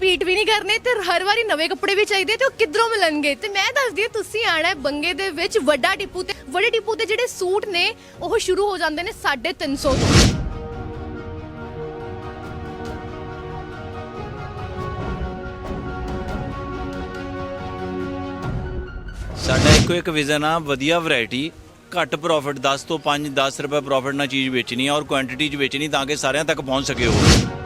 Repeat ਵੀ ਨਹੀਂ ਕਰਨੇ ਤੇ ਹਰ ਵਾਰੀ ਨਵੇਂ ਕੱਪੜੇ ਵੀ ਚਾਹੀਦੇ ਤੇ ਉਹ ਕਿੱਧਰੋਂ ਮਿਲਣਗੇ? ਤੇ ਮੈਂ ਦੱਸਦੀ ਹਾਂ, ਤੁਸੀਂ ਆਣਾ ਹੈ ਬੰਗੇ ਦੇ ਵਿੱਚ ਵੱਡਾ ਟਿੱਪੂ ਤੇ। ਵੱਡੇ ਟਿੱਪੂ ਦੇ ਜਿਹੜੇ ਸੂਟ ਨੇ, ਉਹ ਸ਼ੁਰੂ ਹੋ ਜਾਂਦੇ ਨੇ 350 ਤੋਂ। ਸਾਡਾ ਇੱਕੋ ਇੱਕ ਵਿਜ਼ਨ ਆ, ਵਧੀਆ ਵੈਰਾਈਟੀ ਘੱਟ ਪ੍ਰੋਫਿਟ 10 ਤੋਂ 5 10 ਰੁਪਏ ਪ੍ਰੋਫਿਟ ਨਾਲ ਚੀਜ਼ ਵੇਚਣੀ ਆ ਔਰ ਕੁਆਂਟੀਟੀ 'ਚ ਵੇਚਣੀ ਤਾਂ ਕਿ ਸਾਰਿਆਂ ਤੱਕ ਪਹੁੰਚ ਸਕੇ ਉਹ।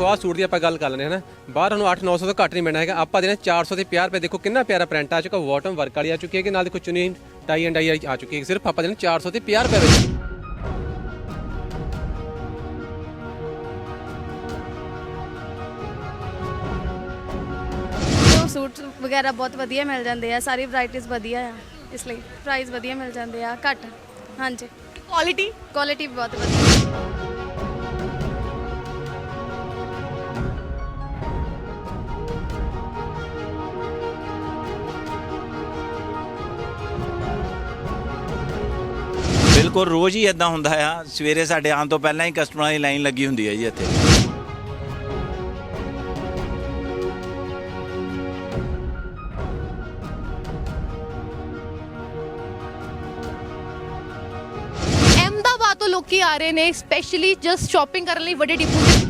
ਦੇਖੋ ਆਹ ਸੂਟ ਦੀ ਆਪਾਂ ਗੱਲ ਕਰ ਲੈਂਦੇ ਹਾਂ ਨਾ ਬਾਹਰ ਨੂੰ 8-900 ਤੋਂ ਘੱਟ ਨਹੀਂ ਮਿਲਣਾ ਹੈਗਾ। ਆਪਾਂ ਦੇਣਾ 400 ਤੇ 50 ਰੁਪਏ ਦੇਖੋ ਕਿੰਨਾ ਪਿਆਰਾ ਪ੍ਰਿੰਟ ਆ ਚੁੱਕਾ ਬਾਟਮ ਵਰਕ ਵਾਲੀ ਆ ਚੁੱਕੀ ਹੈ ਕਿ ਨਾਲ ਦੇਖੋ ਚੁੰਨੀ ਟਾਈ ਐਂਡ ਡਾਈ ਆ ਚੁੱਕੀ ਹੈ ਸਿਰਫ ਆਪਾਂ ਦੇਣਾ 400 ਤੇ 50 ਰੁਪਏ ਵਿੱਚ। ਸੂਟ ਵਗੈਰਾ ਬਹੁਤ ਵਧੀਆ ਮਿਲ ਜਾਂਦੇ ਆ ਸਾਰੀ ਵੈਰਾਈਟੀਆਂ ਵਧੀਆ ਆ ਇਸ ਲਈ ਪ੍ਰਾਈਸ ਵਧੀਆ ਮਿਲ ਜਾਂਦੇ ਆ ਘੱਟ ਹਾਂਜੀ। ਕੁਆਲਿਟੀ ਕੁਆਲਿਟੀ ਬਹੁਤ ਵਧੀਆ। ਬਿਲਕੁਲ ਰੋਜ਼ ਹੀ ਇਦਾਂ ਹੁੰਦਾ ਆ। ਸਵੇਰੇ ਸਾਡੇ ਆਉਣ ਤੋਂ ਪਹਿਲਾਂ ਹੀ ਕਸਟਮਰਾਂ ਦੀ ਲਾਈਨ ਲੱਗੀ ਹੁੰਦੀ ਹੈ ਜੀ ਇੱਥੇ। ਅਹਿਮਦਾਬਾਦ ਤੋਂ ਲੋਕੀ ਆ ਰਹੇ ਨੇ ਸਪੈਸ਼ਲੀ ਜਸਟ ਸ਼ਾਪਿੰਗ ਕਰਨ ਲਈ ਵੱਡੇ ਟਿੱਪੂ ਤੇ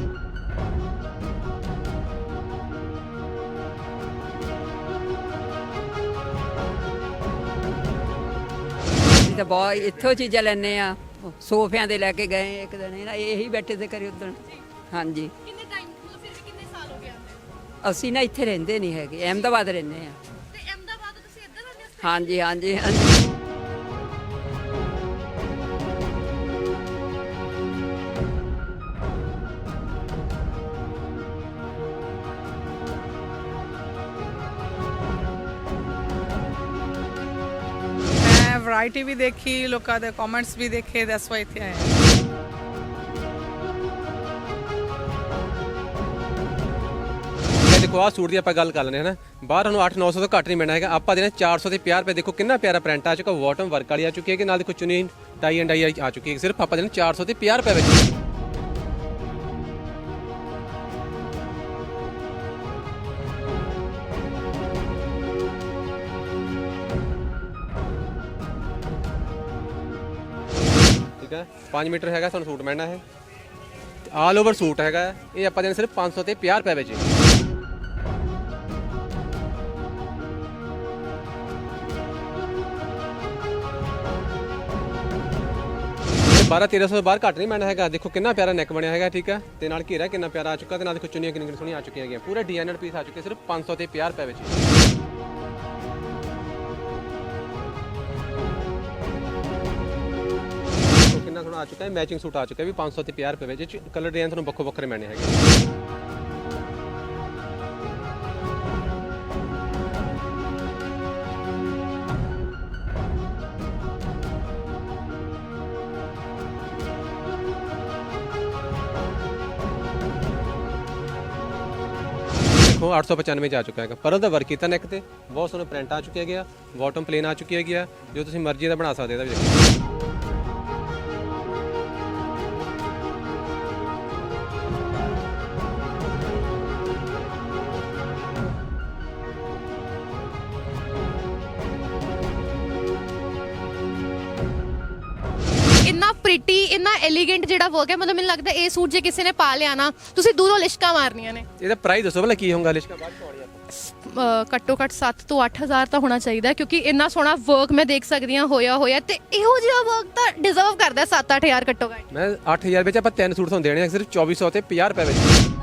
ਤਾਂ ਬਹੁਤ ਇੱਥੋਂ ਚੀਜ਼ਾਂ ਲੈਣੇ ਆ। ਸੋਫਿਆਂ ਦੇ ਲੈ ਕੇ ਗਏ ਇੱਕ ਦਿਨ ਇਹਨਾਂ ਇਹੀ ਬੈਠੇ ਤੇ ਕਰੇ ਉਦੋਂ ਹਾਂਜੀ। ਕਿੰਨੇ ਟਾਈਮ ਮਤਲਬ ਫਿਰ ਵੀ ਕਿੰਨੇ ਸਾਲ ਹੋ ਗਏ ਆਉਂਦੇ ਅਸੀਂ ਨਾ ਇੱਥੇ ਰਹਿੰਦੇ ਨਹੀਂ ਹੈਗੇ ਅਹਿਮਦਾਬਾਦ ਰਹਿੰਦੇ ਆ। ਤੇ ਅਹਿਮਦਾਬਾਦ ਤੁਸੀਂ ਇੱਧਰ ਆਉਂਦੇ ਹੋ? ਹਾਂਜੀ ਹਾਂਜੀ ਹਾਂਜੀ। ਵੈਰਾਈਟੀ ਵੀ ਦੇਖੀ, ਲੋਕਾਂ ਦੇ ਕਮੈਂਟਸ ਵੀ ਦੇਖੇ ਦੈਟਸ ਵਾਈ ਇੱਥੇ ਆਏ ਹਾਂ। ਇਹ ਦੇਖੋ, ਆਹ ਸੂਟ ਦੀ ਆਪਾਂ ਗੱਲ ਕਰ ਲੈਂਦੇ ਹਾਂ ਨਾ ਬਾਹਰ ਨੂੰ 8-900 ਤੋਂ ਘੱਟ ਨਹੀਂ ਮਿਲਣਾ ਹੈਗਾ। ਆਪਾਂ ਦੇਣਾ 400 ਤੇ 50 ਰੁਪਏ, ਦੇਖੋ ਕਿੰਨਾ ਪਿਆਰਾ ਪ੍ਰਿੰਟ ਆ ਚੁੱਕਾ ਬਾਟਮ ਵਰਕ ਵਾਲੀ ਆ ਚੁੱਕੀ ਹੈ ਕਿ ਨਾਲ ਦੇਖੋ ਚੁੰਨੀ ਟਾਈ ਐਂਡ ਡਾਈ ਆ ਚੁੱਕੀ ਹੈ ਸਿਰਫ ਆਪਾਂ ਦੇਣਾ 400 ਤੇ 50 ਰੁਪਏ ਵਿੱਚ। 5 ਮੀਟਰ ਹੈਗਾ ਸਾਨੂੰ ਸੂਟ ਮਿਲਣਾ ਹੈ ਆਲ ਓਵਰ ਸੂਟ ਹੈਗਾ ਇਹ। ਆਪਾਂ ਦੇਣਾ ਸਿਰਫ 500 ਤੇ 50 ਰੁਪਏ ਵਿੱਚ। 12 1300 ਤੋਂ ਬਾਹਰ ਘੱਟ ਨਹੀਂ ਮੈਨਾਂ ਹੈਗਾ। ਦੇਖੋ ਕਿੰਨਾ ਪਿਆਰਾ ਨੈਕ ਬਣਿਆ ਹੈਗਾ, ਠੀਕ ਹੈ ਤੇ ਨਾਲ ਘੇਰਾ ਕਿੰਨਾ ਪਿਆਰਾ ਆ ਚੁੱਕਾ ਤੇ ਨਾਲ ਦੇਖੋ ਚੁੰਨੀਆਂ ਕਿੰਨੀਆਂ ਸੋਹਣੀਆਂ ਆ ਚੁੱਕੀਆਂ ਹੈਗੀਆਂ। ਪੂਰਾ ਡਿਜ਼ਾਈਨਰ ਪੀਸ ਆ ਚੁੱਕੇ, ਸਿਰਫ 500 ਤੇ 50 ਰੁਪਏ ਵਿੱਚ। ਦੇਖੋ ਕਿੰਨਾ ਆ ਚੁੱਕਾ ਹੈ? ਮੈਚਿੰਗ ਸੂਟ ਆ ਚੁੱਕਾ ਹੈ ਵੀ 500 ਤੇ 50 ਰੁਪਏ ਵਿੱਚ ਕਲਰ ਡਿਜ਼ਾਈਨ ਤੁਹਾਨੂੰ ਵੱਖੋ ਵੱਖਰੇ ਮਿਲਣੇ ਹੈਗੇ। ਦੇਖੋ 895 ਚ ਆ ਚੁੱਕਾ ਹੈਗਾ। ਪਰਲ ਦਾ ਵਰਕ ਕੀਤਾ ਨੈਕ ਤੇ। ਬਹੁਤ ਸੋਹਣਾ ਪ੍ਰਿੰਟ ਆ ਚੁੱਕਿਆ ਗਿਆ ਬਾਟਮ ਪਲੇਨ ਆ ਚੁੱਕਿਆ ਹੈਗੀ ਆ। ਜੋ ਤੁਸੀਂ ਮਰਜ਼ੀ ਦਾ ਬਣਾ ਸਕਦੇ ਇਹਦਾ ਵੀ ਦੇਖੋ। ਇੰਨਾ ਪ੍ਰੀਟੀ ਇੰਨਾ ਐਲੀਗੈਂਟ ਜਿਹੜਾ ਵਰਕ ਹੈ ਮਤਲਬ ਮੈਨੂੰ ਲੱਗਦਾ ਇਹ ਸੂਟ ਜੇ ਕਿਸੇ ਨੇ ਪਾ ਲਿਆ ਨਾ ਤੁਸੀਂ ਦੂਰੋਂ ਲਿਸ਼ਕਾ ਮਾਰਨੀਆਂ ਨੇ। ਇਹਦਾ ਪ੍ਰਾਈਸ ਦੱਸੋ ਭਲਾ ਕੀ ਹੋਊਗਾ ਲਿਸ਼ਕਾ ਬਾਅਦ ਪਾਉਣੀ ਆਪਾਂ। ਅਹ ਘੱਟੋ ਘੱਟ 7 ਤੋਂ 8000 ਤਾਂ ਹੋਣਾ ਚਾਹੀਦਾ ਕਿਉਂਕਿ ਇੰਨਾ ਸੋਹਣਾ ਵਰਕ ਮੈਂ ਦੇਖ ਸਕਦੀ ਹਾਂ ਹੋਇਆ ਹੋਇਆ ਤੇ ਇਹੋ ਜਿਹਾ ਵਰਕ ਤਾਂ ਡਿਜ਼ਰਵ ਕਰਦਾ 7-8000 ਘੱਟੋ ਘੱਟ। ਮੈਂ 8000 ਵਿੱਚ ਆਪਾਂ ਤਿੰਨ ਸੂਟ ਤੁਹਾਨੂੰ ਦੇਣੇ ਆ ਸਿਰਫ 2400 ਤੇ 50 ਰੁਪਏ ਵਿੱਚ।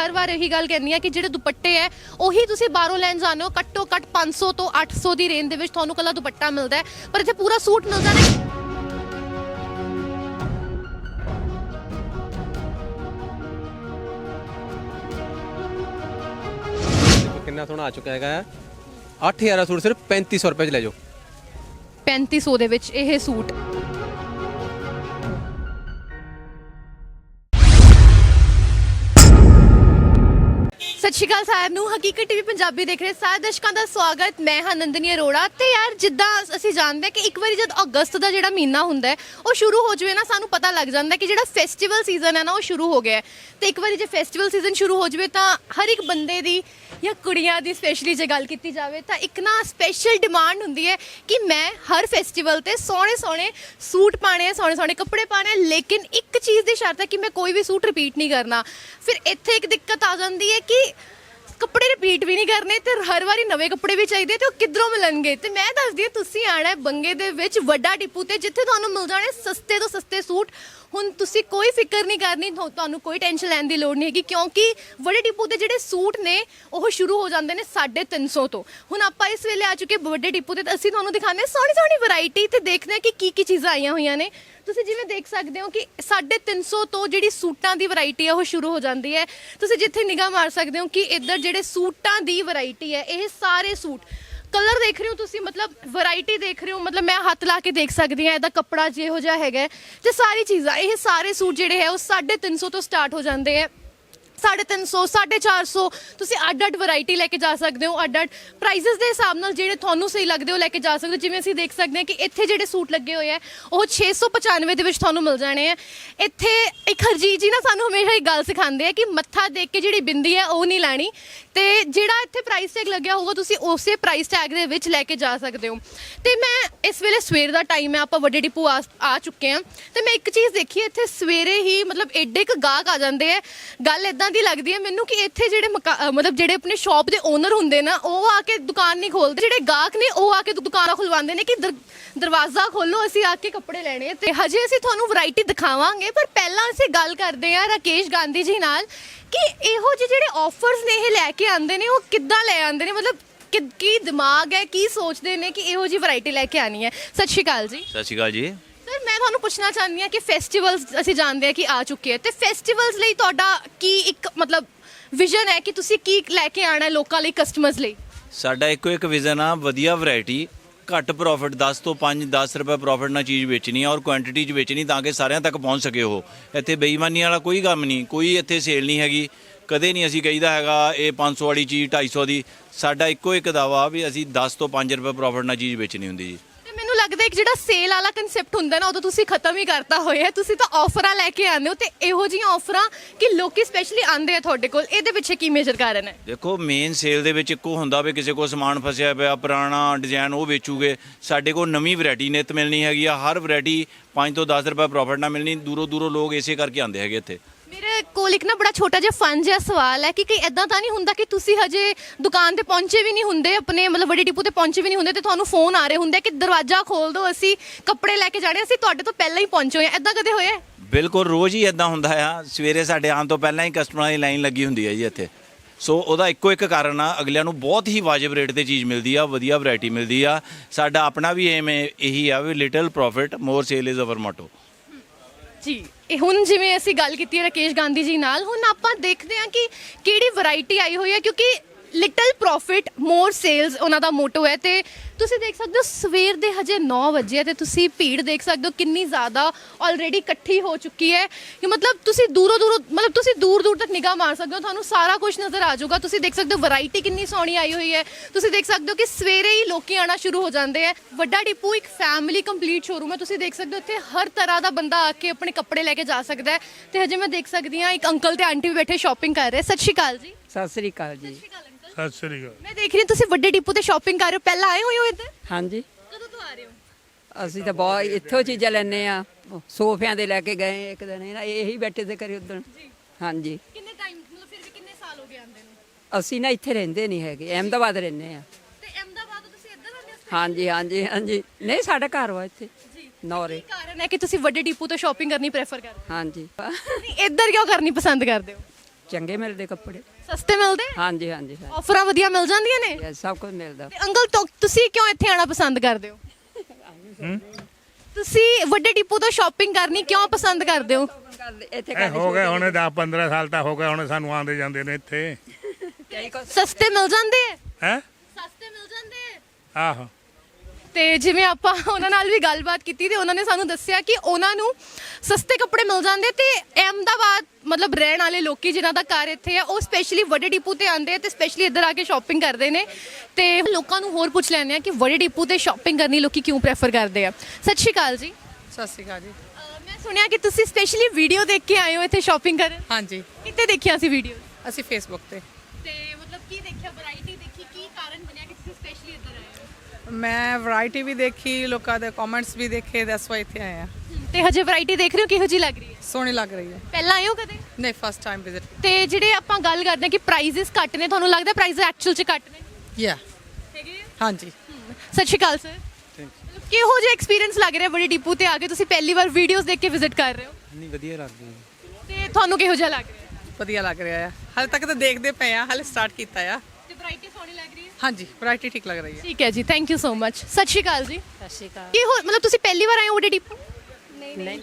ਹਰ ਵਾਰ ਇਹੀ ਗੱਲ ਕਹਿੰਦੀ ਹਾਂ ਕਿ ਜਿਹੜੇ ਦੁਪੱਟੇ ਹੈ ਉਹੀ ਤੁਸੀਂ ਬਾਹਰੋਂ ਲੈਣ ਜਾਂਦੇ ਹੋ ਘੱਟੋ ਘੱਟ 500 ਤੋਂ 800 ਦੀ ਰੇਂਜ ਦੇ ਵਿੱਚ ਤੁਹਾਨੂੰ ਕੱਲਾ ਦੁਪੱਟਾ ਮਿਲਦਾ ਹੈ ਪਰ ਇੱਥੇ ਪੂਰਾ ਸੂਟ ਮਿਲ ਜਾਣਾ ਹੈ। ਦੇਖੋ ਕਿੰਨਾ ਸੋਹਣਾ ਆ ਚੁੱਕਾ ਹੈਗਾ। 8000 ਦਾ ਸੂਟ ਸਿਰਫ 3500 ਰੁਪਏ ਚ ਲੈ ਜਾਓ। 3500 ਦੇ ਵਿੱਚ ਇਹ ਸੂਟ। ਸ਼੍ਰੀ ਅਕਾਲ ਸਾਰਿਆਂ ਨੂੰ ਹਕੀਕਤ ਟੀਵੀ ਪੰਜਾਬੀ ਦੇਖ ਰਹੇ ਸਾਰੇ ਦਰਸ਼ਕਾਂ ਦਾ ਸਵਾਗਤ। ਮੈਂ ਹਾਂ ਨੰਦਨੀ ਅਰੋੜਾ ਤੇ ਯਾਰ ਜਿੱਦਾਂ ਅਸੀਂ ਜਾਣਦੇ ਹਾਂ ਕਿ ਇੱਕ ਵਾਰੀ ਜਦ ਅਗਸਤ ਦਾ ਜਿਹੜਾ ਮਹੀਨਾ ਹੁੰਦਾ ਹੈ, ਉਹ ਸ਼ੁਰੂ ਹੋ ਜਾਵੇ ਨਾ ਸਾਨੂੰ ਪਤਾ ਲੱਗ ਜਾਂਦਾ ਹੈ ਕਿ ਜਿਹੜਾ ਫੈਸਟੀਵਲ ਸੀਜ਼ਨ ਹੈ ਨਾ, ਉਹ ਸ਼ੁਰੂ ਹੋ ਗਿਆ ਹੈ। ਤੇ ਇੱਕ ਵਾਰੀ ਜੇ ਫੈਸਟੀਵਲ ਸੀਜ਼ਨ ਸ਼ੁਰੂ ਹੋ ਜਾਵੇ ਤਾਂ ਹਰ ਇੱਕ ਬੰਦੇ ਦੀ ਜਾਂ ਕੁੜੀਆਂ ਦੀ ਸਪੈਸ਼ਲੀ ਜੇ ਗੱਲ ਕੀਤੀ ਜਾਵੇ ਤਾਂ ਇੱਕ ਨਾ ਸਪੈਸ਼ਲ ਡਿਮਾਂਡ ਹੁੰਦੀ ਹੈ ਕਿ ਮੈਂ ਹਰ ਫੈਸਟੀਵਲ ਤੇ ਸੋਹਣੇ ਸੋਹਣੇ ਸੂਟ ਪਾਣੇ ਆ ਸੋਹਣੇ ਸੋਹਣੇ ਕੱਪੜੇ ਪਾਣੇ ਆ, ਲੇਕਿਨ ਇੱਕ ਚੀਜ਼ ਦੀ ਸ਼ਰਤ ਹੈ ਕਿ ਮੈਂ ਕੋਈ ਵੀ ਸੂਟ ਰਿਪੀਟ ਨਹੀਂ ਕਰਨਾ। ਫਿਰ ਇੱਥੇ ਇੱਕ ਦਿੱਕਤ ਆ ਜਾਂਦੀ ਹੈ ਕਿ ਕੱਪੜੇ ਰਿਪੀਟ ਵੀ ਨਹੀਂ ਕਰਨੇ ਤੇ ਹਰ ਵਾਰੀ ਨਵੇਂ ਕੱਪੜੇ ਵੀ ਚਾਹੀਦੇ ਤੇ ਉਹ ਕਿੱਧਰੋਂ ਮਿਲਣਗੇ? ਤੇ ਮੈਂ ਦੱਸਦੀ ਹਾਂ, ਤੁਸੀਂ ਆਣਾ ਹੈ ਬੰਗੇ ਦੇ ਵਿੱਚ ਵੱਡਾ ਡਿਪੂ ਤੇ, ਜਿੱਥੇ ਤੁਹਾਨੂੰ ਮਿਲ ਜਾਣੇ ਸਸਤੇ ਤੋਂ ਸਸਤੇ ਸੂਟ। ਹੁਣ ਤੁਸੀਂ ਕੋਈ ਫਿਕਰ ਨਹੀਂ ਕਰਨੀ ਤੁਹਾ- ਤੁਹਾਨੂੰ ਕੋਈ ਟੈਨਸ਼ਨ ਲੈਣ ਦੀ ਲੋੜ ਨਹੀਂ ਹੈਗੀ, ਕਿਉਂਕਿ ਵੱਡੇ ਡਿਪੂ ਦੇ ਜਿਹੜੇ ਸੂਟ ਨੇ, ਉਹ ਸ਼ੁਰੂ ਹੋ ਜਾਂਦੇ ਨੇ 350 ਤੋਂ। ਹੁਣ ਆਪਾਂ ਇਸ ਵੇਲੇ ਆ ਚੁੱਕੇ ਵੱਡੇ ਡਿਪੂ ਤੇ, ਤਾਂ ਅਸੀਂ ਤੁਹਾਨੂੰ ਦਿਖਾਣੇ ਸੋਹਣੀ ਸੋਹਣੀ ਵੈਰਾਈਟੀ ਤੇ ਦੇਖਦੇ ਹਾਂ ਕਿ ਕੀ ਕੀ ਚੀਜ਼ਾਂ ਆਈਆਂ ਹੋਈਆਂ ਨੇ। ਤੁਸੀਂ ਜਿਵੇਂ ਦੇਖ ਸਕਦੇ ਹੋ ਕਿ 350 ਤੋਂ ਜਿਹੜੀ ਸੂਟਾਂ ਦੀ ਵੈਰਾਈਟੀ ਹੈ ਉਹ ਸ਼ੁਰੂ ਹੋ ਜਾਂਦੀ ਹੈ। ਤੁਸੀਂ ਜਿੱਥੇ ਨਿਗਾਹ ਮਾਰ ਸਕਦੇ ਹੋ ਕਿ ਇੱਧਰ ਜਿਹੜੇ ਸੂਟਾਂ ਦੀ ਵੈਰਾਈਟੀ ਹੈ ਇਹ ਸਾਰੇ ਸੂਟ। ਕਲਰ ਦੇਖ ਰਹੇ ਹੋ ਤੁਸੀਂ ਮਤਲਬ ਵੈਰਾਈਟੀ ਦੇਖ ਰਹੇ ਹੋ ਮਤਲਬ ਮੈਂ ਹੱਥ ਲਾ ਕੇ ਦੇਖ ਸਕਦੀ ਹਾਂ ਇਹਦਾ ਕੱਪੜਾ ਜਿਹੋ ਜਿਹਾ ਹੈਗਾ ਹੈ, ਤੇ ਸਾਰੀ ਚੀਜ਼ਾਂ ਇਹ ਸਾਰੇ ਸੂਟ ਜਿਹੜੇ ਹੈ ਉਹ 350 ਤੋਂ ਸਟਾਰਟ ਹੋ ਜਾਂਦੇ ਹੈ। 350 450 ਤੁਸੀਂ ਅੱਡ ਅੱਡ ਵੈਰਾਈਟੀ ਲੈ ਕੇ ਜਾ ਸਕਦੇ ਹੋ ਅੱਡ ਅੱਡ ਪ੍ਰਾਈਸਸ ਦੇ ਹਿਸਾਬ ਨਾਲ ਜਿਹੜੇ ਤੁਹਾਨੂੰ ਸਹੀ ਲੱਗਦੇ ਹੋ ਲੈ ਕੇ ਜਾ ਸਕਦੇ ਹੋ। ਜਿਵੇਂ ਅਸੀਂ ਦੇਖ ਸਕਦੇ ਹਾਂ ਕਿ ਇੱਥੇ ਜਿਹੜੇ ਸੂਟ ਲੱਗੇ ਹੋਏ ਆ, ਉਹ 695 ਦੇ ਵਿੱਚ ਤੁਹਾਨੂੰ ਮਿਲ ਜਾਣੇ ਆ। ਇੱਥੇ ਇੱਕ ਹਰਜੀਤ ਜੀ ਨਾ ਸਾਨੂੰ ਹਮੇਸ਼ਾ ਇੱਕ ਗੱਲ ਸਿਖਾਉਂਦੇ ਆ ਕਿ ਮੱਥਾ ਦੇਖ ਕੇ ਜਿਹੜੀ ਬਿੰਦੀ ਹੈ, ਉਹ ਨਹੀਂ ਲੈਣੀ। ਤੇ ਜਿਹੜਾ ਇੱਥੇ ਪ੍ਰਾਈਸ ਟੈਗ ਲੱਗਿਆ ਹੋਊਗਾ, ਤੁਸੀਂ ਉਸੇ ਪ੍ਰਾਈਸ ਟੈਗ ਦੇ ਵਿੱਚ ਲੈ ਕੇ ਜਾ ਸਕਦੇ ਹੋ। ਤੇ ਮੈਂ ਇਸ ਵੇਲੇ ਸਵੇਰ ਦਾ ਟਾਈਮ ਹੈ ਆਪਾਂ ਵੱਡੇ ਡਿਪੂ ਆ ਆ ਚੁੱਕੇ ਹਾਂ ਤੇ ਮੈਂ ਇੱਕ ਚੀਜ਼ ਦੇਖੀ, ਇੱਥੇ ਸਵੇਰੇ ਹੀ ਮਤਲਬ ਐਡੇ ਕ ਗਾਹਕ ਆ ਜਾਂਦੇ ਆ। ਗੱਲ ਇਦਾਂ ਦੀ ਲੱਗਦੀ ਹੈ। ਮੈਨੂੰ ਕਿ ਇੱਥੇ ਜਿਹੜੇ ਮਕਾ- ਅਹ ਮਤਲਬ ਜਿਹੜੇ ਆਪਣੇ ਸ਼ਾਪ ਦੇ ਓਨਰ ਹੁੰਦੇ ਨਾ, ਉਹ ਆ ਕੇ ਦੁਕਾਨ ਨਹੀਂ ਖੋਲਦੇ। ਜਿਹੜੇ ਗਾਹਕ ਨੇ, ਉਹ ਆ ਕੇ ਦੁ- ਦੁਕਾਨਾਂ ਖੁਲਵਾਉਂਦੇ ਨੇ ਕਿ ਦਰ- ਦਰਵਾਜ਼ਾ ਖੋਲੋ ਅਸੀਂ ਆ ਕੇ ਕੱਪੜੇ ਲੈਣੇ ਆ। ਤੇ ਹਜੇ ਅਸੀਂ ਤੁਹਾਨੂੰ ਵੈਰਾਈਟੀ ਦਿਖਾਵਾਂਗੇ, ਪਰ ਪਹਿਲਾਂ ਅਸੀਂ ਗੱਲ ਕਰਦੇ ਹਾਂ ਰਾਕੇਸ਼ ਗਾਂਧੀ ਜੀ ਨਾਲ ਕਿ ਇਹੋ ਜਿਹੇ ਜਿਹੜੇ ਆਫਰਸ ਨੇ, ਇਹ ਲੈ ਕੇ ਆਉਂਦੇ ਨੇ, ਉਹ ਕਿੱਦਾਂ ਲੈ ਆਉਂਦੇ ਨੇ? ਮਤਲਬ ਕਿ, ਕੀ ਦਿਮਾਗ ਹੈ, ਕੀ ਸੋਚਦੇ ਨੇ ਕਿ ਇਹੋ ਜਿਹੀ ਵੈਰਾਈਟੀ ਲੈ ਕੇ ਆਣੀ ਹੈ? ਸਤਿ ਸ਼੍ਰੀ ਅਕਾਲ ਜੀ। ਸਤਿ ਸ਼੍ਰੀ ਅਕਾਲ ਜੀ। ਮੈਂ ਤੁਹਾਨੂੰ ਪੁੱਛਣਾ ਚਾਹੁੰਦੀ ਹਾਂ ਕਿ ਫੈਸਟੀਵਲਸ ਅਸੀਂ ਜਾਣਦੇ ਹਾਂ ਕਿ ਆ ਚੁੱਕੇ ਹੈ। ਤੇ ਫੈਸਟੀਵਲਸ ਲਈ ਤੁਹਾਡਾ ਕੀ ਇੱਕ ਮਤਲਬ ਵਿਜ਼ਨ ਹੈ ਕਿ ਤੁਸੀਂ ਕੀ ਲੈ ਕੇ ਆਣਾ ਹੈ ਲੋਕਾਂ ਲਈ ਕਸਟਮਰਸ ਲਈ? ਸਾਡਾ ਇੱਕੋ ਇੱਕ ਵਿਜ਼ਨ ਆ, ਵਧੀਆ ਵੈਰਾਈਟੀ ਘੱਟ ਪ੍ਰੋਫਿਟ 10 ਤੋਂ 5 10 ਰੁਪਏ ਪ੍ਰੋਫਿਟ ਨਾਲ ਚੀਜ਼ ਵੇਚਣੀ ਆ ਔਰ ਕੁਆਂਟੀਟੀ 'ਚ ਵੇਚਣੀ ਤਾਂ ਕਿ ਸਾਰਿਆਂ ਤੱਕ ਪਹੁੰਚ ਸਕੇ ਉਹ। ਇੱਥੇ ਬੇਈਮਾਨੀ ਵਾਲਾ ਕੋਈ ਕੰਮ ਨਹੀਂ, ਕੋਈ ਇੱਥੇ ਸੇਲ ਨਹੀਂ ਹੈਗੀ। ਕਦੇ ਨਹੀਂ ਅਸੀਂ ਕਹੀਦਾ ਹੈਗਾ ਇਹ 500 ਵਾਲੀ ਚੀਜ਼ 250 ਦੀ। ਸਾਡਾ ਇੱਕੋ ਇੱਕ ਦਾਵਾ ਵੀ ਅਸੀਂ 10 ਤੋਂ 5 ਰੁਪਏ ਪ੍ਰੋਫਿਟ ਨਾਲ ਚੀਜ਼ ਵੇਚਣੀ ਹੁੰਦੀ ਜੀ। ਤੇ ਮੈਨੂੰ ਲੱਗਦਾ ਹੈ ਕਿ ਜਿਹੜਾ ਸੇਲ ਵਾਲਾ ਕਨਸੈਪਟ ਹੁੰਦਾ ਨਾ ਉਹ ਤਾਂ ਤੁਸੀਂ ਖਤਮ ਹੀ ਕਰਤਾ ਹੋਇਆ ਤੁਸੀਂ ਤਾਂ ਆਫਰਾਂ ਲੈ ਕੇ ਆਉਂਦੇ ਹੋ ਤੇ ਇਹੋ ਜਿਹੀਆਂ ਆਫਰਾਂ ਕਿ ਲੋਕੀ ਸਪੈਸ਼ਲੀ ਆਉਂਦੇ ਆ ਤੁਹਾਡੇ ਕੋਲ ਇਹਦੇ ਪਿੱਛੇ ਕੀ ਮੇਜਰ ਕਾਰਨ ਹੈ? ਦੇਖੋ ਮੇਨ ਸੇਲ ਦੇ ਵਿੱਚ ਇੱਕੋ ਹੁੰਦਾ ਵੀ ਕਿਸੇ ਕੋਲ ਸਮਾਨ ਫਸਿਆ ਪਿਆ ਪੁਰਾਣਾ ਡਿਜ਼ਾਈਨ ਉਹ ਵੇਚੂਗੇ। ਸਾਡੇ ਕੋਲ ਨਵੀਂ ਵੈਰਾਈਟੀ ਨਿਤ ਮਿਲਣੀ ਹੈਗੀ ਆ ਹਰ ਵੈਰਾਈਟੀ 5 ਤੋਂ 10 ਰੁਪਏ ਪ੍ਰੋਫਿਟ ਨਾਲ ਮਿਲਣੀ ਦੂਰੋਂ ਦੂਰੋਂ ਲੋਕ ਇਸੇ ਕਰਕੇ ਆਉਂਦੇ ਹੈਗੇ ਇੱਥੇ। ਮੇਰੇ ਕੋਲ ਇੱਕ ਨਾ ਬੜਾ ਛੋਟਾ ਜਿਹਾ ਫਨ ਜਿਹਾ ਸਵਾਲ ਹੈ ਕਿ ਕਈ ਇਦਾਂ ਤਾਂ ਨਹੀਂ ਹੁੰਦਾ ਕਿ ਤੁਸੀਂ ਹਜੇ ਦੁਕਾਨ ਤੇ ਪਹੁੰਚੇ ਵੀ ਨਹੀਂ ਹੁੰਦੇ, ਆਪਣੇ ਮਤਲਬ ਵੱਡੇ ਡਿਪੂ ਤੇ ਪਹੁੰਚੇ ਵੀ ਨਹੀਂ ਹੁੰਦੇ ਤੇ ਤੁਹਾਨੂੰ ਫੋਨ ਆ ਰਹੇ ਹੁੰਦੇ ਕਿ ਦਰਵਾਜ਼ਾ ਖੋਲ ਦਿਓ, ਅਸੀਂ ਕੱਪੜੇ ਲੈ ਕੇ ਜਾਣੇ ਅਸੀਂ ਤੁਹਾਡੇ ਤੋਂ ਪਹਿਲਾਂ ਹੀ ਪਹੁੰਚੇ ਹੋਏ ਹਾਂ। ਕਦੇ ਹੋਇਆ ਬਿਲਕੁਲ, ਰੋਜ਼ ਹੀ ਇਦਾਂ ਹੁੰਦਾ ਆ। ਸਵੇਰੇ ਸਾਡੇ ਆਉਣ ਤੋਂ ਪਹਿਲਾਂ ਹੀ ਕਸਟਮਰਾਂ ਦੀ ਲਾਈਨ ਲੱਗੀ ਹੁੰਦੀ ਹੈ ਜੀ ਇੱਥੇ। ਸੋ ਉਹਦਾ ਇੱਕੋ ਇੱਕ ਕਾਰਨ ਆ, ਅਗਲਿਆਂ ਨੂੰ ਬਹੁਤ ਹੀ ਵਾਜਬ ਰੇਟ ਤੇ ਚੀਜ਼ ਮਿਲਦੀ ਆ, ਵਧੀਆ ਵੈਰਾਈਟੀ ਮਿਲਦੀ ਆ। ਸਾਡਾ ਆਪਣਾ ਵੀ ਏਮ ਇਹੀ ਆ we little profit more sale is our motto ji. ਇਹ ਹੁਣ ਜਿਵੇਂ ਅਸੀਂ ਗੱਲ ਕੀਤੀ ਹੈ ਰਾਕੇਸ਼ ਗਾਂਧੀ ਜੀ ਨਾਲ, ਹੁਣ ਆਪਾਂ ਦੇਖਦੇ ਹਾਂ ਕਿ ਕਿਹੜੀ ਵੈਰਾਈਟੀ ਆਈ ਹੋਈ ਹੈ, ਕਿਉਂਕਿ ਲਿਟਲ ਪ੍ਰੋਫਿਟ ਮੋਰ ਸੇਲਸ ਉਹਨਾਂ ਦਾ ਮੋਟੋ ਹੈ ਤੇ ਤੁਸੀਂ ਦੇਖ ਸਕਦੇ ਹੋ ਸਵੇਰ ਦੇ ਹਜੇ 9 ਵਜੇ ਹੈ ਤੇ ਤੁਸੀਂ ਭੀੜ ਦੇਖ ਸਕਦੇ ਹੋ ਕਿੰਨੀ ਜ਼ਿਆਦਾ ਆਲਰੇਡੀ ਇਕੱਠੀ ਹੋ ਚੁੱਕੀ ਹੈ। ਕਿ ਮਤਲਬ ਤੁਸੀਂ ਦੂਰੋਂ ਦੂਰੋਂ ਮਤਲਬ ਤੁਸੀਂ ਦੂਰ ਦੂਰ ਤੱਕ ਨਿਗਾਹ ਮਾਰ ਸਕਦੇ ਹੋ ਤੁਹਾਨੂੰ ਸਾਰਾ ਕੁਝ ਨਜ਼ਰ ਆ ਜਾਊਗਾ। ਤੁਸੀਂ ਦੇਖ ਸਕਦੇ ਹੋ ਵੈਰਾਈਟੀ ਕਿੰਨੀ ਸੋਹਣੀ ਆਈ ਹੋਈ ਹੈ। ਤੁਸੀਂ ਦੇਖ ਸਕਦੇ ਹੋ ਕਿ ਸਵੇਰੇ ਹੀ ਲੋਕੀ ਆਣਾ ਸ਼ੁਰੂ ਹੋ ਜਾਂਦੇ ਆ ਵੱਡਾ ਡਿਪੂ ਇੱਕ ਫੈਮਿਲੀ ਕੰਪਲੀਟ ਸ਼ੋਰੂਮ ਹੈ। ਤੁਸੀਂ ਦੇਖ ਸਕਦੇ ਹੋ ਇੱਥੇ ਹਰ ਤਰ੍ਹਾਂ ਦਾ ਬੰਦਾ ਆ ਕੇ ਆਪਣੇ ਕੱਪੜੇ ਲੈ ਕੇ ਜਾ ਸਕਦਾ ਹੈ। ਤੇ ਹਜੇ ਮੈਂ ਦੇਖ ਸਕਦੀ ਹਾਂ ਇੱਕ ਅੰਕਲ ਤੇ ਆਂਟੀ ਵੀ ਬੈਠੇ ਸ਼ਾਪਿੰਗ ਕਰ ਰਹੇ ਸਤਿ ਸ਼੍ਰੀ ਅਕਾਲ ਜੀ। ਸਤਿ ਸ੍ਰੀ ਅਕਾਲ ਜੀ। ਸਤਿ ਸ੍ਰੀ ਅਕਾਲ। ਮੈਂ ਦੇਖ ਰਹੀ ਹਾਂ ਤੁਸੀਂ ਵੱਡੇ ਡਿਪੂ ਤੇ ਸ਼ਾਪਿੰਗ ਕਰ ਰਹੇ ਹੋ। ਪਹਿਲਾਂ ਆਏ ਹੋਏ ਹੋ ਇੱਧਰ? ਹਾਂਜੀ। ਕਦੋਂ ਤੋਂ ਆ ਰਹੇ ਹੋ? ਅਸੀਂ ਤਾਂ ਬਹੁਤ ਇੱਥੋਂ ਚੀਜ਼ਾਂ ਲੈਣੇ ਆ ਸੋਫਿਆਂ ਦੇ ਲੈ ਕੇ ਗਏ ਇੱਕ ਦਿਨ। ਇਹਨਾਂ ਇਹੀ ਬੈਠੇ ਤੇ ਕਰੇ ਉਦੋਂ ਹਾਂਜੀ। ਕਿੰਨੇ ਟਾਈਮ ਮਤਲਬ ਫਿਰ ਵੀ ਕਿੰਨੇ ਸਾਲ ਹੋ ਗਏ ਆਂਦੇ ਨੂੰ? ਅਸੀਂ ਨਾ ਇੱਥੇ ਰਹਿੰਦੇ ਨਹੀਂ ਹੈਗੇ। ਅਹਿਮਦਾਬਾਦ ਰਹਿੰਦੇ ਆ ਤੇ ਅਹਿਮਦਾਬਾਦ ਤੋਂ ਤੁਸੀਂ ਇੱਧਰ ਆਉਂਦੇ ਹੋ ਹਾਂਜੀ ਹਾਂਜੀ ਹਾਂਜੀ। ਨਹੀਂ ਸਾਡਾ ਘਰ ਵਾ ਇੱਥੇ। ਨੌਰੇ। ਕਾਰਨ ਹੈ ਕਿ ਤੁਸੀਂ ਵੱਡੇ ਡਿਪੂ ਤੋਂ ਸ਼ਾਪਿੰਗ ਕਰਨੀ ਪ੍ਰੇਫਰ ਕਰਦੇ ਹਾਂਜੀ। ਹੋ ਨਹੀਂ ਇੱਧਰ ਕਿਉਂ ਕਰਨੀ ਪਸੰਦ ਕਰਦੇ ਹੋ? ਚੰਗੇ ਮਿਲਦੇ ਕੱਪੜੇ। ਸਸਤੇ ਮਿਲਦੇ? ਹਾਂਜੀ ਹਾਂਜੀ ਹਾਂਜੀ। ਆਫਰਾਂ ਵਧੀਆ ਮਿਲ ਜਾਂਦੀਆਂ ਨੇ? ਇਹ ਸਭ ਕੁਝ ਮਿਲਦਾ। ਤੇ ਅੰਕਲ ਤੁ- ਤੁਸੀਂ ਕਿਉਂ ਇੱਥੇ ਆਣਾ ਪਸੰਦ ਕਰਦੇ ਹੋ? ਤੁਸੀਂ ਵੱਡੇ ਡਿਪੂ ਤੋਂ ਸ਼ਾਪਿੰਗ ਕਰਨੀ ਕਿਉਂ ਪਸੰਦ ਕਰਦੇ ਹੋ? ਇੱਥੇ ਇਹ ਹੋ ਗਏ ਹੁਣ 10 15 ਸਾਲ ਤਾਂ ਹੋ ਗਏ ਹੁਣ ਸਾਨੂੰ ਆਉਂਦੇ ਜਾਂਦੇ ਨੇ ਇੱਥੇ। ਸਸਤੇ ਮਿਲ ਜਾਂਦੇ ਹੈ ਹੈ? ਸਸਤੇ ਮਿਲ ਜਾਂਦੇ ਆਹੋ। ਤੇ ਜਿਵੇਂ ਆਪਾਂ ਉਹਨਾਂ ਨਾਲ ਵੀ ਗੱਲਬਾਤ ਕੀਤੀ ਤੇ ਉਹਨਾਂ ਨੇ ਸਾਨੂੰ ਦੱਸਿਆ ਕਿ ਉਹਨਾਂ ਨੂੰ ਸਸਤੇ ਕੱਪੜੇ ਮਿਲ ਜਾਂਦੇ ਤੇ ਅਹਿਮਦਾਬਾਦ ਮਤਲਬ ਰਹਿਣ ਵਾਲੇ ਲੋਕੀ ਜਿਨ੍ਹਾਂ ਦਾ ਘਰ ਇੱਥੇ ਆ ਉਹ ਸਪੈਸ਼ਲੀ ਵੱਡੇ ਡਿਪੂ ਤੇ ਆਉਂਦੇ ਆ ਤੇ ਸਪੈਸ਼ਲੀ ਇੱਧਰ ਆ ਕੇ ਸ਼ਾਪਿੰਗ ਕਰਦੇ ਨੇ। ਤੇ ਲੋਕਾਂ ਨੂੰ ਹੋਰ ਪੁੱਛ ਲੈਂਦੇ ਆ ਕਿ ਵੱਡੇ ਡਿਪੂ ਤੇ ਸ਼ਾਪਿੰਗ ਕਰਨੀ ਲੋਕੀ ਕਿਉਂ ਪ੍ਰੈਫਰ ਕਰਦੇ ਆ। ਸਤਿ ਸ਼੍ਰੀ ਅਕਾਲ ਜੀ। ਸਤਿ ਸ਼੍ਰੀ ਅਕਾਲ ਜੀ। ਮੈਂ ਸੁਣਿਆ ਕਿ ਤੁਸੀਂ ਸਪੈਸ਼ਲੀ ਵੀਡੀਓ ਦੇਖ ਕੇ ਆਏ ਹੋ ਇੱਥੇ ਸ਼ਾਪਿੰਗ ਕਰਨ। ਹਾਂਜੀ। ਕਿੱਥੇ ਦੇਖਿਆ ਸੀ ਵੀਡੀਓ ਅਸੀਂ ਫੇਸਬੁੱਕ ਤੇ। ਤੇ ਮਤਲਬ ਕੀ ਦੇਖਿਆ ਵੈਰਾਈਟੀ ਮੈਂ ਵੈਰਾਈਟੀ ਵੀ ਦੇਖੀ ਲੋਕਾਂ ਦੇ ਕਮੈਂਟਸ ਵੀ ਦੇਖੇ ਦੈਟਸ ਵਾਈ ਇੱਥੇ ਆਏ ਆ ਤੇ ਹਜੇ ਵੈਰਾਈਟੀ ਦੇਖ ਰਹੇ ਹੋ ਕਿਹੋ ਜੀ ਲੱਗ ਰਹੀ ਹੈ? ਸੋਹਣੀ ਲੱਗ ਰਹੀ ਹੈ। ਪਹਿਲਾਂ ਆਏ ਹੋ ਕਦੇ? ਨਹੀਂ ਫਸਟ ਟਾਈਮ ਵਿਜ਼ਿਟ ਤੇ ਜਿਹੜੇ ਆਪਾਂ ਗੱਲ ਕਰਦੇ ਹਾਂ ਕਿ ਪ੍ਰਾਈਜ਼ਸ ਘੱਟ ਨੇ ਤੁਹਾਨੂੰ ਲੱਗਦਾ ਪ੍ਰਾਈਜ਼ ਐਕਚੁਅਲ ਚ ਘੱਟ ਨੇ? ਯਾ ਹੈਗੇ ਆ? ਹਾਂਜੀ। ਸਤਿ ਸ਼੍ਰੀ ਅਕਾਲ ਸਰ ਕਿਹੋ ਜਿਹਾ ਐਕਸਪੀਰੀਅੰਸ ਲੱਗ ਰਿਹਾ ਬੜੀ ਡਿਪੂ ਤੇ ਆ ਕੇ ਤੁਸੀਂ ਪਹਿਲੀ ਵਾਰ ਵੀਡੀਓਜ਼ ਦੇਖ ਕੇ ਵਿਜ਼ਿਟ ਕਰ ਰਹੇ ਹੋ? ਨਹੀਂ ਵਧੀਆ ਲੱਗਦੀ ਹੈ ਤੇ ਤੁਹਾਨੂੰ ਕਿਹੋ ਜਿਹਾ ਲੱਗ ਰਿਹਾ? ਵਧੀਆ ਲੱਗ ਰਿਹਾ ਆ। ਹਾਲੇ ਤੱਕ ਤਾਂ ਦੇਖਦੇ ਪਏ ਆ ਹਾਲੇ ਸਟਾਰਟ ਕੀਤਾ ਆ। ਤੇ ਵੈਰਾਈਟੀ ਸੋਹਣੀ ਲੱਗ ਰਹੀ ਹੈ? ਹਾਂਜੀ ਵੈਰਾਈਟੀ ਠੀਕ ਲੱਗ ਰਹੀ ਹੈ। ਠੀਕ ਹੈ ਜੀ ਥੈਂਕ ਯੂ ਸੋ ਮਚ ਸਤਿ ਸ਼੍ਰੀ ਅਕਾਲ ਜੀ। ਸਤਿ ਸ਼੍ਰੀ ਅਕਾਲ। ਕੀ ਹੋ ਮਤਲਬ ਤੁਸੀਂ ਪਹਿਲੀ ਵਾਰ ਆਏ ਹੋ ਬੜੀ ਡਿਪੂ ਨਹੀਂ ਨਹੀਂ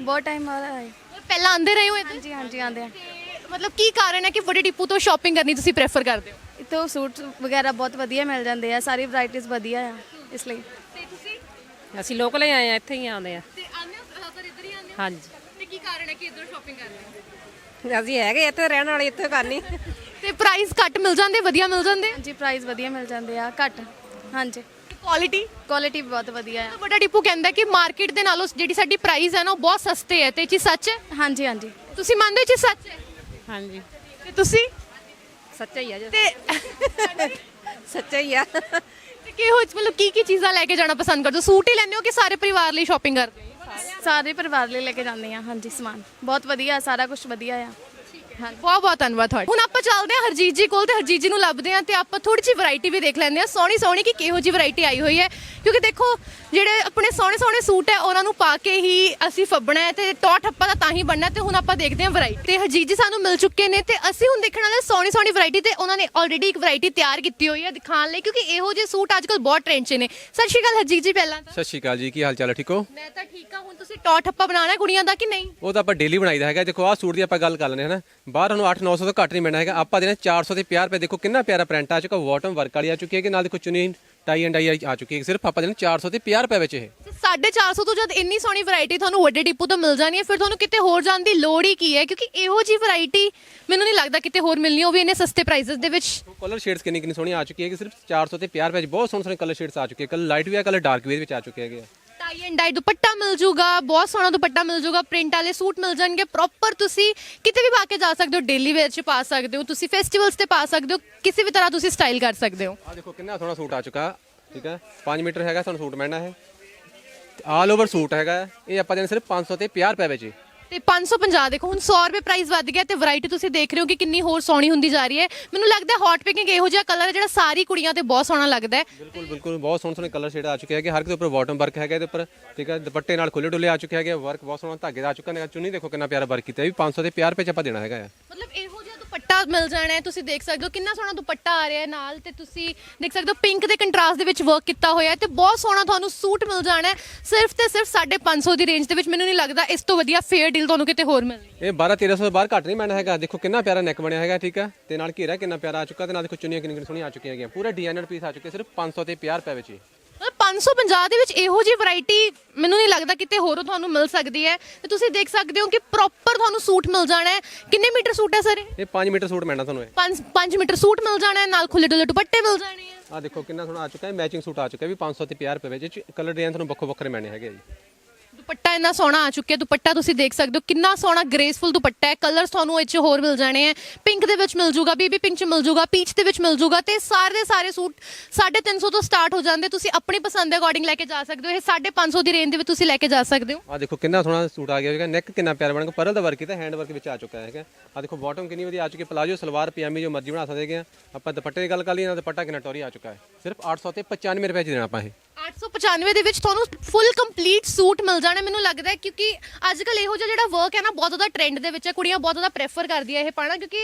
ਬਹੁਤ ਟਾਈਮ ਬਾਅਦ ਆਏ। ਪਹਿਲਾਂ ਆਂਦੇ ਰਹੇ ਹੋ ਇੱਥੇ ਹਾਂਜੀ ਹਾਂਜੀ ਆਂਦੇ ਆ। ਮਤਲਬ ਕੀ ਕਾਰਨ ਹੈ ਕਿ ਬੜੇ ਡਿਪੂ ਤੋਂ ਸ਼ਾਪਿੰਗ ਕਰਨੀ ਤੁਸੀਂ ਪ੍ਰੈਫਰ ਕਰਦੇ ਹੋ? ਇੱਥੋਂ ਸੂਟ ਵਗੈਰਾ ਬਹੁਤ ਵਧੀਆ ਮਿਲ ਜਾਂਦੇ ਆ ਸਾਰੀ ਵੈਰਾਈਟੀਆਂ ਵਧੀਆ ਆ ਇਸ ਲਈ। ਤੇ ਤੁਸੀਂ? ਅਸੀਂ ਲੋਕਲ ਹੀ ਆਏ ਆ ਇੱਥੇ ਹੀ ਆਉਂਦੇ ਆ। ਤੇ ਆਨੇ ਹੋ ਜ਼ਿਆਦਾਤਰ ਇੱਧਰ ਹੀ ਆਨੇ ਹੋ? ਹਾਂਜੀ। ਤੇ ਕੀ ਕਾਰਨ ਹੈ ਕਿ ਇੱਧਰ ਸ਼ਾਪਿੰਗ ਕਰਦੇ ਹੋ ਅਸੀਂ ਹੈਗੇ ਇੱਥੇ ਰਹਿਣ ਵਾਲੇ ਇੱਥੇ ਕਰਨੀ। ਤੇ ਪ੍ਰਾਈਸ ਘੱਟ ਮਿਲ ਜਾਂਦੇ ਵਧੀਆ ਮਿਲ ਜਾਂਦੇ? ਹਾਂਜੀ ਪ੍ਰਾਈਸ ਵਧੀਆ ਮਿਲ ਜਾਂਦੇ ਆ ਘੱਟ। ਹਾਂਜੀ। ਕੁਆਲਿਟੀ ਕੁਆਲਿਟੀ ਬਹੁਤ ਵਧੀਆ ਆ। ਵੱਡਾ ਡਿਪੂ ਕਹਿੰਦਾ ਕਿ ਮਾਰਕੀਟ ਦੇ ਨਾਲੋਂ ਜਿਹੜੀ ਸਾਡੀ ਪ੍ਰਾਈਸ ਹੈ ਨਾ ਉਹ ਬਹੁਤ ਸਸਤੇ ਹੈ ਤੇ ਇਹ ਚੀਜ਼ ਸੱਚ ਹੈ? ਹਾਂਜੀ ਹਾਂਜੀ। ਤੁਸੀਂ ਮੰਨਦੇ ਹੋ ਇਹ ਚੀਜ਼ ਸੱਚ ਹੈ? ਹਾਂਜੀ। ਤੇ ਤੁਸੀਂ? ਸੱਚਾ ਹੀ ਆ ਜੀ। ਤੇ ਸੱਚਾ ਹੀ ਆ। ਤੇ ਕਿਹੋ ਮਤਲਬ ਕੀ ਕੀ ਚੀਜ਼ਾਂ ਲੈ ਕੇ ਜਾਣਾ ਪਸੰਦ ਕਰਦੇ ਹੋ? ਸੂਟ ਹੀ ਲੈਂਦੇ ਹੋ ਕਿ ਸਾਰੇ ਪਰਿਵਾਰ ਲਈ ਸ਼ਾਪਿੰਗ ਕਰਦੇ ਹੋ? ਸਾਰੇ ਪਰਿਵਾਰ ਲਈ ਲੈ ਕੇ ਜਾਂਦੇ ਆ ਹਾਂਜੀ ਸਮਾਨ। ਬਹੁਤ ਵਧੀਆ ਸਾਰਾ ਕੁਝ ਵਧੀਆ ਆ। ਹਾਂਜੀ। ਬਹੁਤ ਬਹੁਤ ਧੰਨਵਾਦ ਤੁਹਾਡਾ। ਹੁਣ ਆਪਾਂ ਚੱਲਦੇ ਹਾਂ ਹਰਜੀਤ ਜੀ ਕੋਲ ਤੇ ਹਰਜੀਤ ਜੀ ਨੂੰ ਲੱਭਦੇ ਹਾਂ ਤੇ ਆਪਾਂ ਥੋੜੀ ਜਿਹੀ ਵੈਰਾਈਟੀ ਵੀ ਦੇਖ ਲੈਂਦੇ ਹਾਂ। ਸੋਹਣੀ ਸੋਹਣੀ ਕਿ ਕਿਹੋ ਜਿਹੀ ਵੈਰਾਈਟੀ ਆਈ ਹੋਈ ਹੈ? ਕਿਉਂਕਿ ਦੇਖੋ ਜਿਹੜੇ ਆਪਣੇ ਸੋਹਣੇ ਸੋਹਣੇ ਸੂਟ ਹੈ ਉਹਨਾਂ ਨੂੰ ਪਾ ਕੇ ਹੀ ਅਸੀਂ ਫੱਬਣਾ ਹੈ ਤੇ ਟੌ ਠੱਪਾ ਦਾ ਤਾਂ ਹੀ ਬਣਨਾ ਤੇ ਹੁਣ ਆਪਾਂ ਦੇਖਦੇ ਹਾਂ ਵੈਰਾਈਟੀ ਤੇ ਹਰਜੀਤ ਜੀ ਸਾਨੂੰ ਮਿਲ ਚੁੱਕੇ ਨੇ ਤੇ ਅਸੀਂ ਹੁਣ ਦੇਖਣ ਵਾਲੇ ਸੋਹਣੀ ਸੋਹਣੀ ਵੈਰਾਈਟੀ ਤੇ ਉਹਨਾਂ ਨੇ ਆਲਰੇਡੀ ਇੱਕ ਵੈਰਾਈਟੀ ਤਿਆਰ ਕੀਤੀ ਹੋਈ ਹੈ ਦਿਖਾਉਣ ਲਈ ਕਿਉਂਕਿ ਇਹੋ ਜਿਹੇ ਸੂਟ ਅੱਜਕੱਲ ਬਹੁਤ ਟ੍ਰੈਂਡ 'ਚ ਨੇ। ਸਤਿ ਸ਼੍ਰੀ ਅਕਾਲ ਹਰਜੀਤ ਜੀ ਪਹਿਲਾਂ ਤਾਂ। ਸਤਿ ਸ਼੍ਰੀ ਅਕਾਲ ਜੀ ਕੀ ਹਾਲ ਚਾਲ ਹੈ ਠੀਕ ਹੋ? ਮੈਂ ਤਾਂ ਠੀਕ ਹਾਂ ਹੁਣ ਤੁਸੀਂ ਟੌ ਠੱਪਾ ਬਣਾਉਣਾ ਹੈ ਕੁੜੀਆਂ ਦਾ ਕਿ ਨਹੀਂ? ਉਹ ਤਾਂ ਆਪਾਂ ਡੇਲੀ ਬਣਾਈਦਾ ਹੈਗਾ। ਦੇਖੋ ਆਹ ਸੂਟ ਦੀ ਆਪਾਂ ਗੱਲ ਕਰ ਲੈਂਦੇ ਹਾਂ ਨਾ ਬਾਹਰ ਤੁਹਾਨੂੰ 8-900 ਤੋਂ ਘੱਟ ਨਹੀਂ ਮਿਲਣਾ ਹੈਗਾ। ਆਪਾਂ ਦੇਣਾ 400 ਤੇ 50 ਰੁਪਏ ਦੇਖੋ ਕਿੰਨਾ ਪਿਆਰਾ ਪ੍ਰਿੰਟ ਆ ਚੁੱਕਾ। ਬਾਟਮ ਵਰਕ ਵਾਲੀ ਆ ਚੁੱਕੀ ਹੈ ਕਿ ਨਾਲ ਦੇਖੋ ਚੁਨੀ ਟਾਈ ਐਂਡ ਡਾਈ ਆ ਚੁੱਕੀ ਹੈ ਸਿਰਫ ਆਪਾਂ ਦੇਣਾ 400 ਤੇ 50 ਰੁਪਏ ਵਿੱਚ ਇਹ। ਤੇ 450 ਤੋਂ ਜਦ ਇੰਨੀ ਸੋਹਣੀ ਵੈਰਾਈਟੀ ਤੁਹਾਨੂੰ ਵੱਡੇ ਡਿਪੂ ਤੋਂ ਮਿਲ ਜਾਣੀ ਹੈ ਫਿਰ ਤੁਹਾਨੂੰ ਕਿਤੇ ਹੋਰ ਜਾਣ ਦੀ ਲੋੜ ਹੀ ਕੀ ਹੈ? ਕਿਉਂਕਿ ਇਹੋ ਜੀ ਵੈਰਾਈਟੀ ਮੈਨੂੰ ਨਹੀਂ ਲੱਗਦਾ ਕਿਤੇ ਹੋਰ ਮਿਲਣੀ ਉਹ ਵੀ ਇੰਨੇ ਸਸਤੇ ਪ੍ਰਾਈਸਸ ਦੇ ਵਿੱਚ। ਕਲਰ ਸ਼ੇਡਸ ਕਿੰਨੀ ਕਿੰਨੀ ਸੋਹਣੀ ਆ ਚੁੱਕੀ ਹੈ ਕਿ ਸਿਰਫ 400 ਤੇ 50 ਰੁਪਏ ਵਿੱਚ ਬਹੁਤ ਸੋਹਣੇ ਸੋਹਣੇ ਕਲਰ ਸ਼ੇਡਸ ਆ ਚੁੱਕੇ ਹੈ ਕਲਰ ਲਾਈਟ ਵੀ ਆ ਕਲਰ ਡਾਰਕ ਵੀ ਵਿੱਚ ਆ ਚੁੱਕੇ ਹੈਗੇ ਟਾਈ ਐਂਡ ਡਾਈ ਦੁਪੱਟਾ ਮਿਲ ਜੂਗਾ, ਬਹੁਤ ਸੋਹਣਾ ਦੁਪੱਟਾ ਮਿਲ ਜੂਗਾ, ਪ੍ਰਿੰਟ ਵਾਲੇ ਸੂਟ ਮਿਲ ਜਾਣਗੇ ਪ੍ਰੋਪਰ ਤੁਸੀਂ ਕਿਤੇ ਵੀ ਪਾ ਕੇ ਜਾ ਸਕਦੇ ਹੋ ਡੇਲੀ ਵੇਅਰ 'ਚ ਪਾ ਸਕਦੇ ਹੋ, ਤੁਸੀਂ ਫੈਸਟੀਵਲਸ ਤੇ ਪਾ ਸਕਦੇ ਹੋ, ਕਿਸੇ ਵੀ ਤਰ੍ਹਾਂ ਤੁਸੀਂ ਸਟਾਈਲ ਕਰ ਸਕਦੇ ਹੋ। ਆ ਦੇਖੋ ਕਿੰਨਾ ਸੋਹਣਾ ਸੂਟ ਆ ਚੁੱਕਾ, ਠੀਕ ਹੈ? 5 ਮੀਟਰ ਹੈਗਾ ਤੁਹਾਨੂੰ ਸੂਟ ਮਿਲਣਾ ਹੈ ਆਲ ਓਵਰ ਸੂਟ ਹੈਗਾ, ਇਹ ਆਪਾਂ ਦੇਣਾ ਸਿਰਫ 500 ਤੇ 50 ਰੁਪਏ ਵਿੱਚ। ਤੇ 550 ਦੇਖੋ ਹੁਣ 100 ਰੁਪਏ ਪ੍ਰਾਈਸ ਵੱਧ ਗਿਆ ਤੇ ਵੈਰਾਈਟੀ ਤੁਸੀਂ ਦੇਖ ਰਹੇ ਹੋ ਕਿ ਕਿੰਨੀ ਹੋਰ ਸੋਹਣੀ ਹੁੰਦੀ ਜਾ ਰਹੀ ਹੈ। ਮੈਨੂੰ ਲੱਗਦਾ ਹੌਟ ਪਿਕਿੰਗ ਇਹੋ ਜਿਹਾ ਕਲਰ ਹੈ ਜਿਹੜਾ ਸਾਰੀ ਕੁੜੀਆਂ ਤੇ ਬਹੁਤ ਸੋਹਣਾ ਲੱਗਦਾ ਹੈ। ਬਿਲਕੁਲ ਬਿਲਕੁਲ। ਬਹੁਤ ਸੋਹਣੇ ਸੋਹਣੇ ਕਲਰ ਸ਼ੇਡ ਆ ਚੁੱਕੇ ਹੈਗੇ। ਹਰ ਇੱਕ ਦੇ ਉੱਪਰ ਬਾਟਮ ਵਰਕ ਹੈਗਾ ਇਹਦੇ ਉੱਪਰ ਠੀਕ ਹੈ ਦੁਪੱਟੇ ਨਾਲ ਖੁੱਲੇ ਡੁੱਲੇ ਆ ਚੁੱਕੇ ਹੈਗੇ। ਵਰਕ ਬਹੁਤ ਸੋਹਣਾ ਧਾਗੇ ਦਾ ਆ ਚੁੱਕਾ ਨੇ ਚੁੰਨੀ ਦੇਖੋ ਕਿੰਨਾ ਪਿਆਰਾ ਵਰਕ ਕੀਤਾ ਇਹ ਵੀ 500 ਤੇ 50 ਰੁਪਏ ਚ ਆਪਾਂ ਦੇਣਾ ਹੈਗਾ ਮਤਲਬ ਇਹੋ ਦੁਪੱਟਾ ਮਿਲ ਜਾਣਾ ਹੈ, ਤੁਸੀਂ ਦੇਖ ਸਕਦੇ ਹੋ ਕਿੰਨਾ ਸੋਹਣਾ ਦੁਪੱਟਾ ਆ ਰਿਹਾ ਹੈ ਨਾਲ ਤੇ ਤੁਸੀਂ ਦੇਖ ਸਕਦੇ ਹੋ ਪਿੰਕ ਦੇ ਕੰਟਰਾਸਟ ਦੇ ਵਿੱਚ ਵਰਕ ਕੀਤਾ ਹੋਇਆ ਹੈ ਤੇ ਬਹੁਤ ਸੋਹਣਾ ਤੁਹਾਨੂੰ ਸੂਟ ਮਿਲ ਜਾਣਾ ਹੈ, ਸਿਰਫ ਤੇ ਸਿਰਫ 550 ਦੀ ਰੇਂਜ ਦੇ ਵਿੱਚ ਮੈਨੂੰ ਨਹੀਂ ਲੱਗਦਾ ਇਸ ਤੋਂ ਵਧੀਆ ਫੇਅਰ ਡੀਲ ਤੁਹਾਨੂੰ ਕਿਤੇ ਹੋਰ ਮਿਲਣੀ ਇਹ 12 1300 ਤੋਂ ਬਾਹਰ ਘੱਟ ਨਹੀਂ ਮਿਲਣਾ ਹੈਗਾ, ਦੇਖੋ ਕਿੰਨਾ ਪਿਆਰਾ ਨੈਕ ਬਣਿਆ ਹੈਗਾ, ਠੀਕ ਹੈ? ਤੇ ਨਾਲ ਘੇਰਾ ਕਿੰਨਾ ਪਿਆਰਾ ਆ ਚੁੱਕਾ ਤੇ ਨਾਲ ਦੇਖੋ ਚੁੰਨੀਆਂ ਕਿੰਨੀ ਸੋਹਣੀਆਂ ਆ ਚੁੱਕੀਆਂ ਹੈਗੀਆਂ ਪੂਰਾ ਡਿਜ਼ਾਈਨਰ ਪੀਸ ਆ ਚੁੱਕੇ ਸਿਰਫ 500 ਤੇ 50 ਰੁਪਏ ਵਿੱਚ ਮਤਲਬ 550 ਦੇ ਵਿੱਚ ਇਹੋ ਜਿਹੀ ਵੈਰਾਈਟੀ ਮੈਨੂੰ ਨਹੀਂ ਲੱਗਦਾ ਕਿਤੇ ਹੋਰ ਤੁਹਾਨੂੰ ਮਿਲ ਸਕਦੀ ਹੈ। ਤੇ ਤੁਸੀਂ ਦੇਖ ਸਕਦੇ ਹੋ ਕਿ ਪ੍ਰੋਪਰ ਤੁਹਾਨੂੰ ਸੂਟ ਮਿਲ ਜਾਣਾ ਹੈ। ਕਿੰਨੇ ਮੀਟਰ ਸੂਟ ਹੈ ਸਰ ਇਹ? ਇਹ 5 ਮੀਟਰ ਸੂਟ ਮਿਲਣਾ ਤੁਹਾਨੂੰ ਇਹ। 5 5 ਮੀਟਰ ਸੂਟ ਮਿਲ ਜਾਣਾ ਹੈ ਨਾਲ ਖੁੱਲੇ ਡੁੱਲੇ ਦੁਪੱਟੇ ਮਿਲ ਜਾਣੇ ਆ। ਆ ਦੇਖੋ ਕਿੰਨਾ ਸੋਹਣਾ ਆ ਚੁੱਕਾ ਹੈ ਮੈਚਿੰਗ ਸੂਟ ਆ ਚੁੱਕਾ ਹੈ ਵੀ 500 ਤੇ 50 ਰੁਪਏ ਵਿੱਚ। ਕਲਰ ਡਿਜ਼ਾਈਨ ਤੁਹਾਨੂੰ ਵੱਖੋ ਵੱਖਰੇ ਮਿਲਣੇ ਹੈਗੇ ਆ ਜੀ। ਦੁਪੱਟਾ ਇੰਨਾ ਸੋਹਣਾ ਆ ਚੁੱਕਿਆ ਦੁਪੱਟਾ ਤੁਸੀਂ ਦੇਖ ਸਕਦੇ ਹੋ ਕਿੰਨਾ ਸੋਹਣਾ ਗ੍ਰੇਸਫੁਲ ਦੁਪੱਟਾ ਹੈ। ਕਲਰਸ ਤੁਹਾਨੂੰ ਇਹ 'ਚ ਹੋਰ ਮਿਲ ਜਾਣੇ ਆ। ਪਿੰਕ ਦੇ ਵਿੱਚ ਮਿਲ ਜੂਗਾ ਬੀਬੀ ਪਿੰਕ 'ਚ ਮਿਲ ਜੂਗਾ ਪੀਚ ਦੇ ਵਿੱਚ ਮਿਲ ਜੂਗਾ ਤੇ ਸਾਰੇ ਦੇ ਸਾਰੇ ਸੂਟ 350 ਤੋਂ ਸਟਾਰਟ ਹੋ ਜਾਂਦੇ। ਤੁਸੀਂ ਆਪਣੀ ਪਸੰਦ ਦੇ ਅਕੋਰਡਿੰਗ ਲੈ ਕੇ ਜਾ ਸਕਦੇ ਹੋ। ਇਹ 550 ਦੀ ਰੇਂਜ ਦੇ ਵਿੱਚ ਤੁਸੀਂ ਲੈ ਕੇ ਜਾ ਸਕਦੇ ਹੋ। ਆ ਦੇਖੋ ਕਿੰਨਾ ਸੋਹਣਾ ਸੂਟ ਆ ਗਿਆ ਹੈਗਾ। ਨੈਕ ਕਿੰਨਾ ਪਿਆਰਾ ਬਣ ਗਿਆ। ਪਰਲ ਦਾ ਵਰਕ ਕੀਤਾ ਹੈਂਡ ਵਰਕ ਵਿੱਚ ਆ ਚੁੱਕਾ ਹੈਗਾ। ਆ ਦੇਖੋ ਬਾਟਮ ਕਿੰਨੀ ਵਧੀਆ ਆ ਚੁੱਕੀ ਪਲਾਜੋ ਸਲਵਾਰ ਪਜਾਮੀ ਜੋ ਮਰਜ਼ੀ ਬਣਾ ਸਕਦੇ ਆ। ਆਪਾਂ ਦੁਪੱਟੇ ਦੀ ਗੱਲ ਕਰ ਲਈ ਨਾ ਦੁਪੱਟਾ ਕਿੰਨਾ ਟੋਰੀ ਆ ਚੁੱਕਾ ਹੈ। ਸਿਰਫ 800 ਤੇ 95 ਰੁਪਏ ਚ ਦੇਣਾ ਆਪਾਂ ਇਹ। 895 ਦੇ ਵਿੱਚ ਤੁਹਾਨੂੰ ਫੁੱਲ ਕੰਪਲੀਟ ਸੂਟ ਮਿਲ ਜਾਣਾ ਮੈਨੂੰ ਲੱਗਦਾ ਹੈ ਕਿਉਂਕਿ ਅੱਜ ਕੱਲ ਇਹੋ ਜਿਹਾ ਜਿਹੜਾ ਵਰਕ ਹੈ ਨਾ, ਬਹੁਤ ਜ਼ਿਆਦਾ ਟ੍ਰੈਂਡ ਦੇ ਵਿੱਚ ਹੈ, ਕੁੜੀਆਂ ਬਹੁਤ ਜ਼ਿਆਦਾ ਪ੍ਰੈਫਰ ਕਰਦੀਆਂ ਇਹ ਪਾਣਾ ਕਿਉਂਕਿ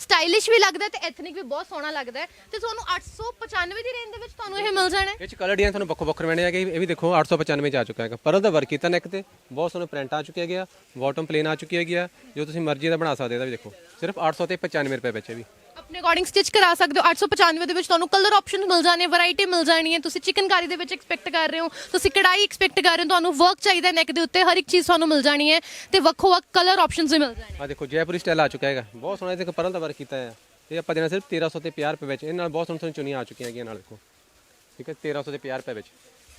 ਸਟਾਈਲਿਸ਼ ਵੀ ਲੱਗਦਾ ਹੈ ਤੇ ਐਥਨਿਕ ਵੀ ਬਹੁਤ ਸੋਹਣਾ ਲੱਗਦਾ ਹੈ ਤੇ ਤੁਹਾਨੂੰ 895 ਦੀ ਰੇਂਜ ਦੇ ਵਿੱਚ ਤੁਹਾਨੂੰ ਇਹ ਮਿਲ ਜਾਣਾ ਹੈ। ਇਹ ਚ ਕਲਰ ਡਿਜ਼ਾਈਨ ਤੁਹਾਨੂੰ ਵੱਖੋ ਵੱਖਰੇ ਮਿਲਣੇ ਹੈਗੇ ਇਹ ਵੀ ਦੇਖੋ 895 ਚ ਆ ਚੁੱਕਾ ਹੈਗਾ। ਪਰਲ ਦਾ ਵਰਕ ਕੀਤਾ ਨੈਕ ਤੇ। ਬਹੁਤ ਸੋਹਣੇ ਪ੍ਰਿੰਟ ਆ ਚੁੱਕੇ ਹੈਗੇ ਆ ਬਾਟਮ ਪਲੇਨ ਆ ਚੁੱਕੀ ਹੈਗੀ ਆ। ਜੋ ਤੁਸੀਂ ਮਰਜ਼ੀ ਦਾ ਬਣਾ ਸਕਦੇ ਹੋ ਇਹਦਾ ਵੀ ਦੇਖੋ। ਸਿਰਫ 800 ਤੇ 95 ਰੁਪਏ ਵਿੱਚ ਇਹ ਵੀ। ਆਪਣੇ ਅਕੋਰਡਿੰਗ ਸਟਿਚ ਕਰਾ ਸਕਦੇ ਹੋ। 895 ਦੇ ਵਿੱਚ ਤੁਹਾਨੂੰ ਕਲਰ ਆਪਸ਼ਨ ਮਿਲ ਜਾਣੇ ਵੈਰਾਈਟੀ ਮਿਲ ਜਾਣੀ ਹੈ। ਤੁਸੀਂ ਚਿਕਨਕਾਰੀ ਦੇ ਵਿੱਚ ਐਕਸਪੈਕਟ ਕਰ ਰਹੇ ਹੋ। ਤੁਸੀਂ ਕੜਾਈ ਐਕਸਪੈਕਟ ਕਰ ਰਹੇ ਹੋ। ਤੁਹਾਨੂੰ ਵਰਕ ਚਾਹੀਦਾ ਨੈਕ ਦੇ ਉੱਤੇ। ਹਰ ਇੱਕ ਚੀਜ਼ ਤੁਹਾਨੂੰ ਮਿਲ ਜਾਣੀ ਹੈ ਤੇ ਵੱਖੋ ਵੱਖ ਕਲਰ ਆਪਸ਼ਨਸ ਵੀ ਮਿਲ ਜਾਣੇ। ਆ ਦੇਖੋ, ਜੈਪੁਰੀ ਸਟਾਈਲ ਆ ਚੁੱਕਾ ਹੈਗਾ। ਬਹੁਤ ਸੋਹਣਾ ਇਹਦੇ ਪਰਲ ਦਾ ਵਰਕ ਕੀਤਾ ਹੈ ਇਹ ਆਪਾਂ ਦੇਣਾ ਸਿਰਫ 1300 ਤੇ 50 ਰੁਪਏ ਵਿੱਚ। ਇਹ ਨਾਲ ਬਹੁਤ ਸੋਹਣੀ ਸੋਹਣੀ ਚੁੰਨੀਆਂ ਆ ਚੁੱਕੀਆਂ ਹੈਗੀਆਂ ਨਾਲ, ਦੇਖੋ। ਠੀਕ ਹੈ 1300 ਤੇ 50 ਰੁਪਏ ਵਿੱਚ।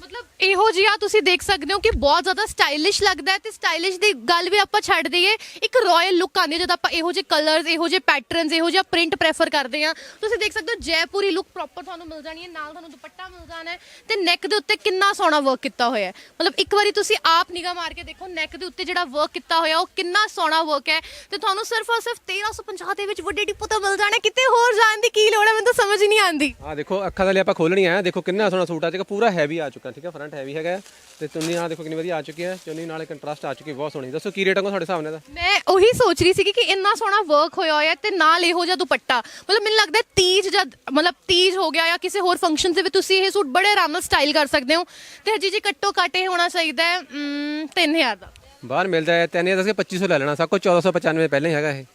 ਮਤਲਬ ਇਹੋ ਜਿਹਾ ਤੁਸੀਂ ਦੇਖ ਸਕਦੇ ਹੋ ਕਿ ਬਹੁਤ ਜ਼ਿਆਦਾ ਸਟਾਈਲਿਸ਼ ਲੱਗਦਾ ਹੈ ਤੇ ਸਟਾਈਲਿਸ਼ ਦੀ ਗੱਲ ਵੀ ਆਪਾਂ ਛੱਡ ਦਈਏ, ਇੱਕ ਰਾਇਲ ਲੁੱਕ ਆਉਂਦੀ ਹੈ, ਜਦੋਂ ਆਪਾਂ ਇਹੋ ਜਿਹੇ ਕਲਰਸ ਇਹੋ ਜਿਹੇ ਪੈਟਰਨਸ ਇਹੋ ਜਿਹਾ ਪ੍ਰਿੰਟ ਪ੍ਰੈਫਰ ਕਰਦੇ ਆ ਤੁਸੀਂ ਦੇਖ ਸਕਦੇ ਹੋ ਜੈਪੁਰੀ ਲੁੱਕ ਪ੍ਰੋਪਰ ਤੁਹਾਨੂੰ ਮਿਲ ਜਾਣੀ ਹੈ, ਨਾਲ ਤੁਹਾਨੂੰ ਦੁਪੱਟਾ ਮਿਲ ਜਾਣਾ ਹੈ ਤੇ ਨੈਕ ਦੇ ਉੱਤੇ ਕਿੰਨਾ ਸੋਹਣਾ ਵਰਕ ਕੀਤਾ ਹੋਇਆ ਹੈ। ਮਤਲਬ ਇੱਕ ਵਾਰੀ ਤੁਸੀਂ ਆਪ ਨਿਗਾਹ ਮਾਰ ਕੇ ਦੇਖੋ ਨੈਕ ਦੇ ਉੱਤੇ ਜਿਹੜਾ ਵਰਕ ਕੀਤਾ ਹੋਇਆ, ਉਹ ਕਿੰਨਾ ਸੋਹਣਾ ਵਰਕ ਹੈ। ਤੇ ਤੁਹਾਨੂੰ ਸਿਰਫ ਔਰ ਸਿਰਫ 1350 ਦੇ ਵਿੱਚ ਵੱਡੇ ਡਿਪੋ ਤੋਂ ਮਿਲ ਜਾਣਾ ਹੈ। ਕਿਤੇ ਹੋਰ ਜਾਣ ਦੀ ਕੀ ਲੋੜ ਹੈ, ਮੈਨੂੰ ਤਾਂ ਸਮਝ ਹੀ ਨਹੀਂ ਆਉਂਦੀ। ਆ ਦੇਖੋ, ਅੱਖਾਂ ਦਾ ਲਈ ਆਪਾਂ ਖੋਲਣੀ ਆ ਦੇਖੋ ਕਿੰਨਾ ਸੋਹਣਾ ਸੂਟ ਆ ਚੁੱਕਾ ਪੂਰਾ ਹੈਵੀ ਆ ਚੁੱਕਾ ਠੀਕ ਹੈ ਫਰੰਟ ਹੈਵੀ ਹੈਗਾ। ਤੇ ਚੁੰਨੀ ਆ ਦੇਖੋ ਕਿੰਨੀ ਵਧੀਆ ਆ ਚੁੱਕੀ ਹੈ ਚੁੰਨੀ ਨਾਲ ਕੰਟਰਾਸਟ ਆ ਚੁੱਕੀ ਬਹੁਤ ਸੋਹਣੀ। ਦੱਸੋ ਕੀ ਰੇਟ ਹੋਗਾ ਤੁਹਾਡੇ ਹਿਸਾਬ ਨਾਲ ਦਾ ਮੈਂ ਉਹੀ ਸੋਚ ਰਹੀ ਸੀ ਕਿ ਇੰਨਾ ਸੋਹਣਾ ਵਰਕ ਹੋਇਆ ਹੋਇਆ ਤੇ ਨਾਲ ਇਹੋ ਜਿਹਾ ਦੁਪੱਟਾ। ਮਤਲਬ ਮੈਨੂੰ ਲੱਗਦਾ ਤੀਜ ਜਦ ਮਤਲਬ ਤੀਜ ਹੋ ਗਿਆ ਜਾਂ ਕਿਸੇ ਹੋਰ ਫੰਕਸ਼ਨ ਦੇ ਵਿੱਚ ਤੁਸੀਂ ਇਹ ਸੂਟ ਬੜੇ ਆਰਾਮ ਨਾਲ ਸਟਾਈਲ ਕਰ ਸਕਦੇ ਹੋ। ਤੇ ਹਜੀ ਜੀ ਕੱਟੋ ਕਾਟੇ ਹੋਣਾ ਚਾਹੀਦਾ ਹੈ 3000 ਦਾ। ਬਾਹਰ ਮਿਲਦਾ ਹੈ ਤੈਨੇ ਦੱਸ ਕੇ 2500 ਲੈ ਲੈਣਾ। ਸਭ ਕੁਝ 1495 ਪਹਿਲਾਂ ਹੀ ਹੈਗਾ ਇਹ।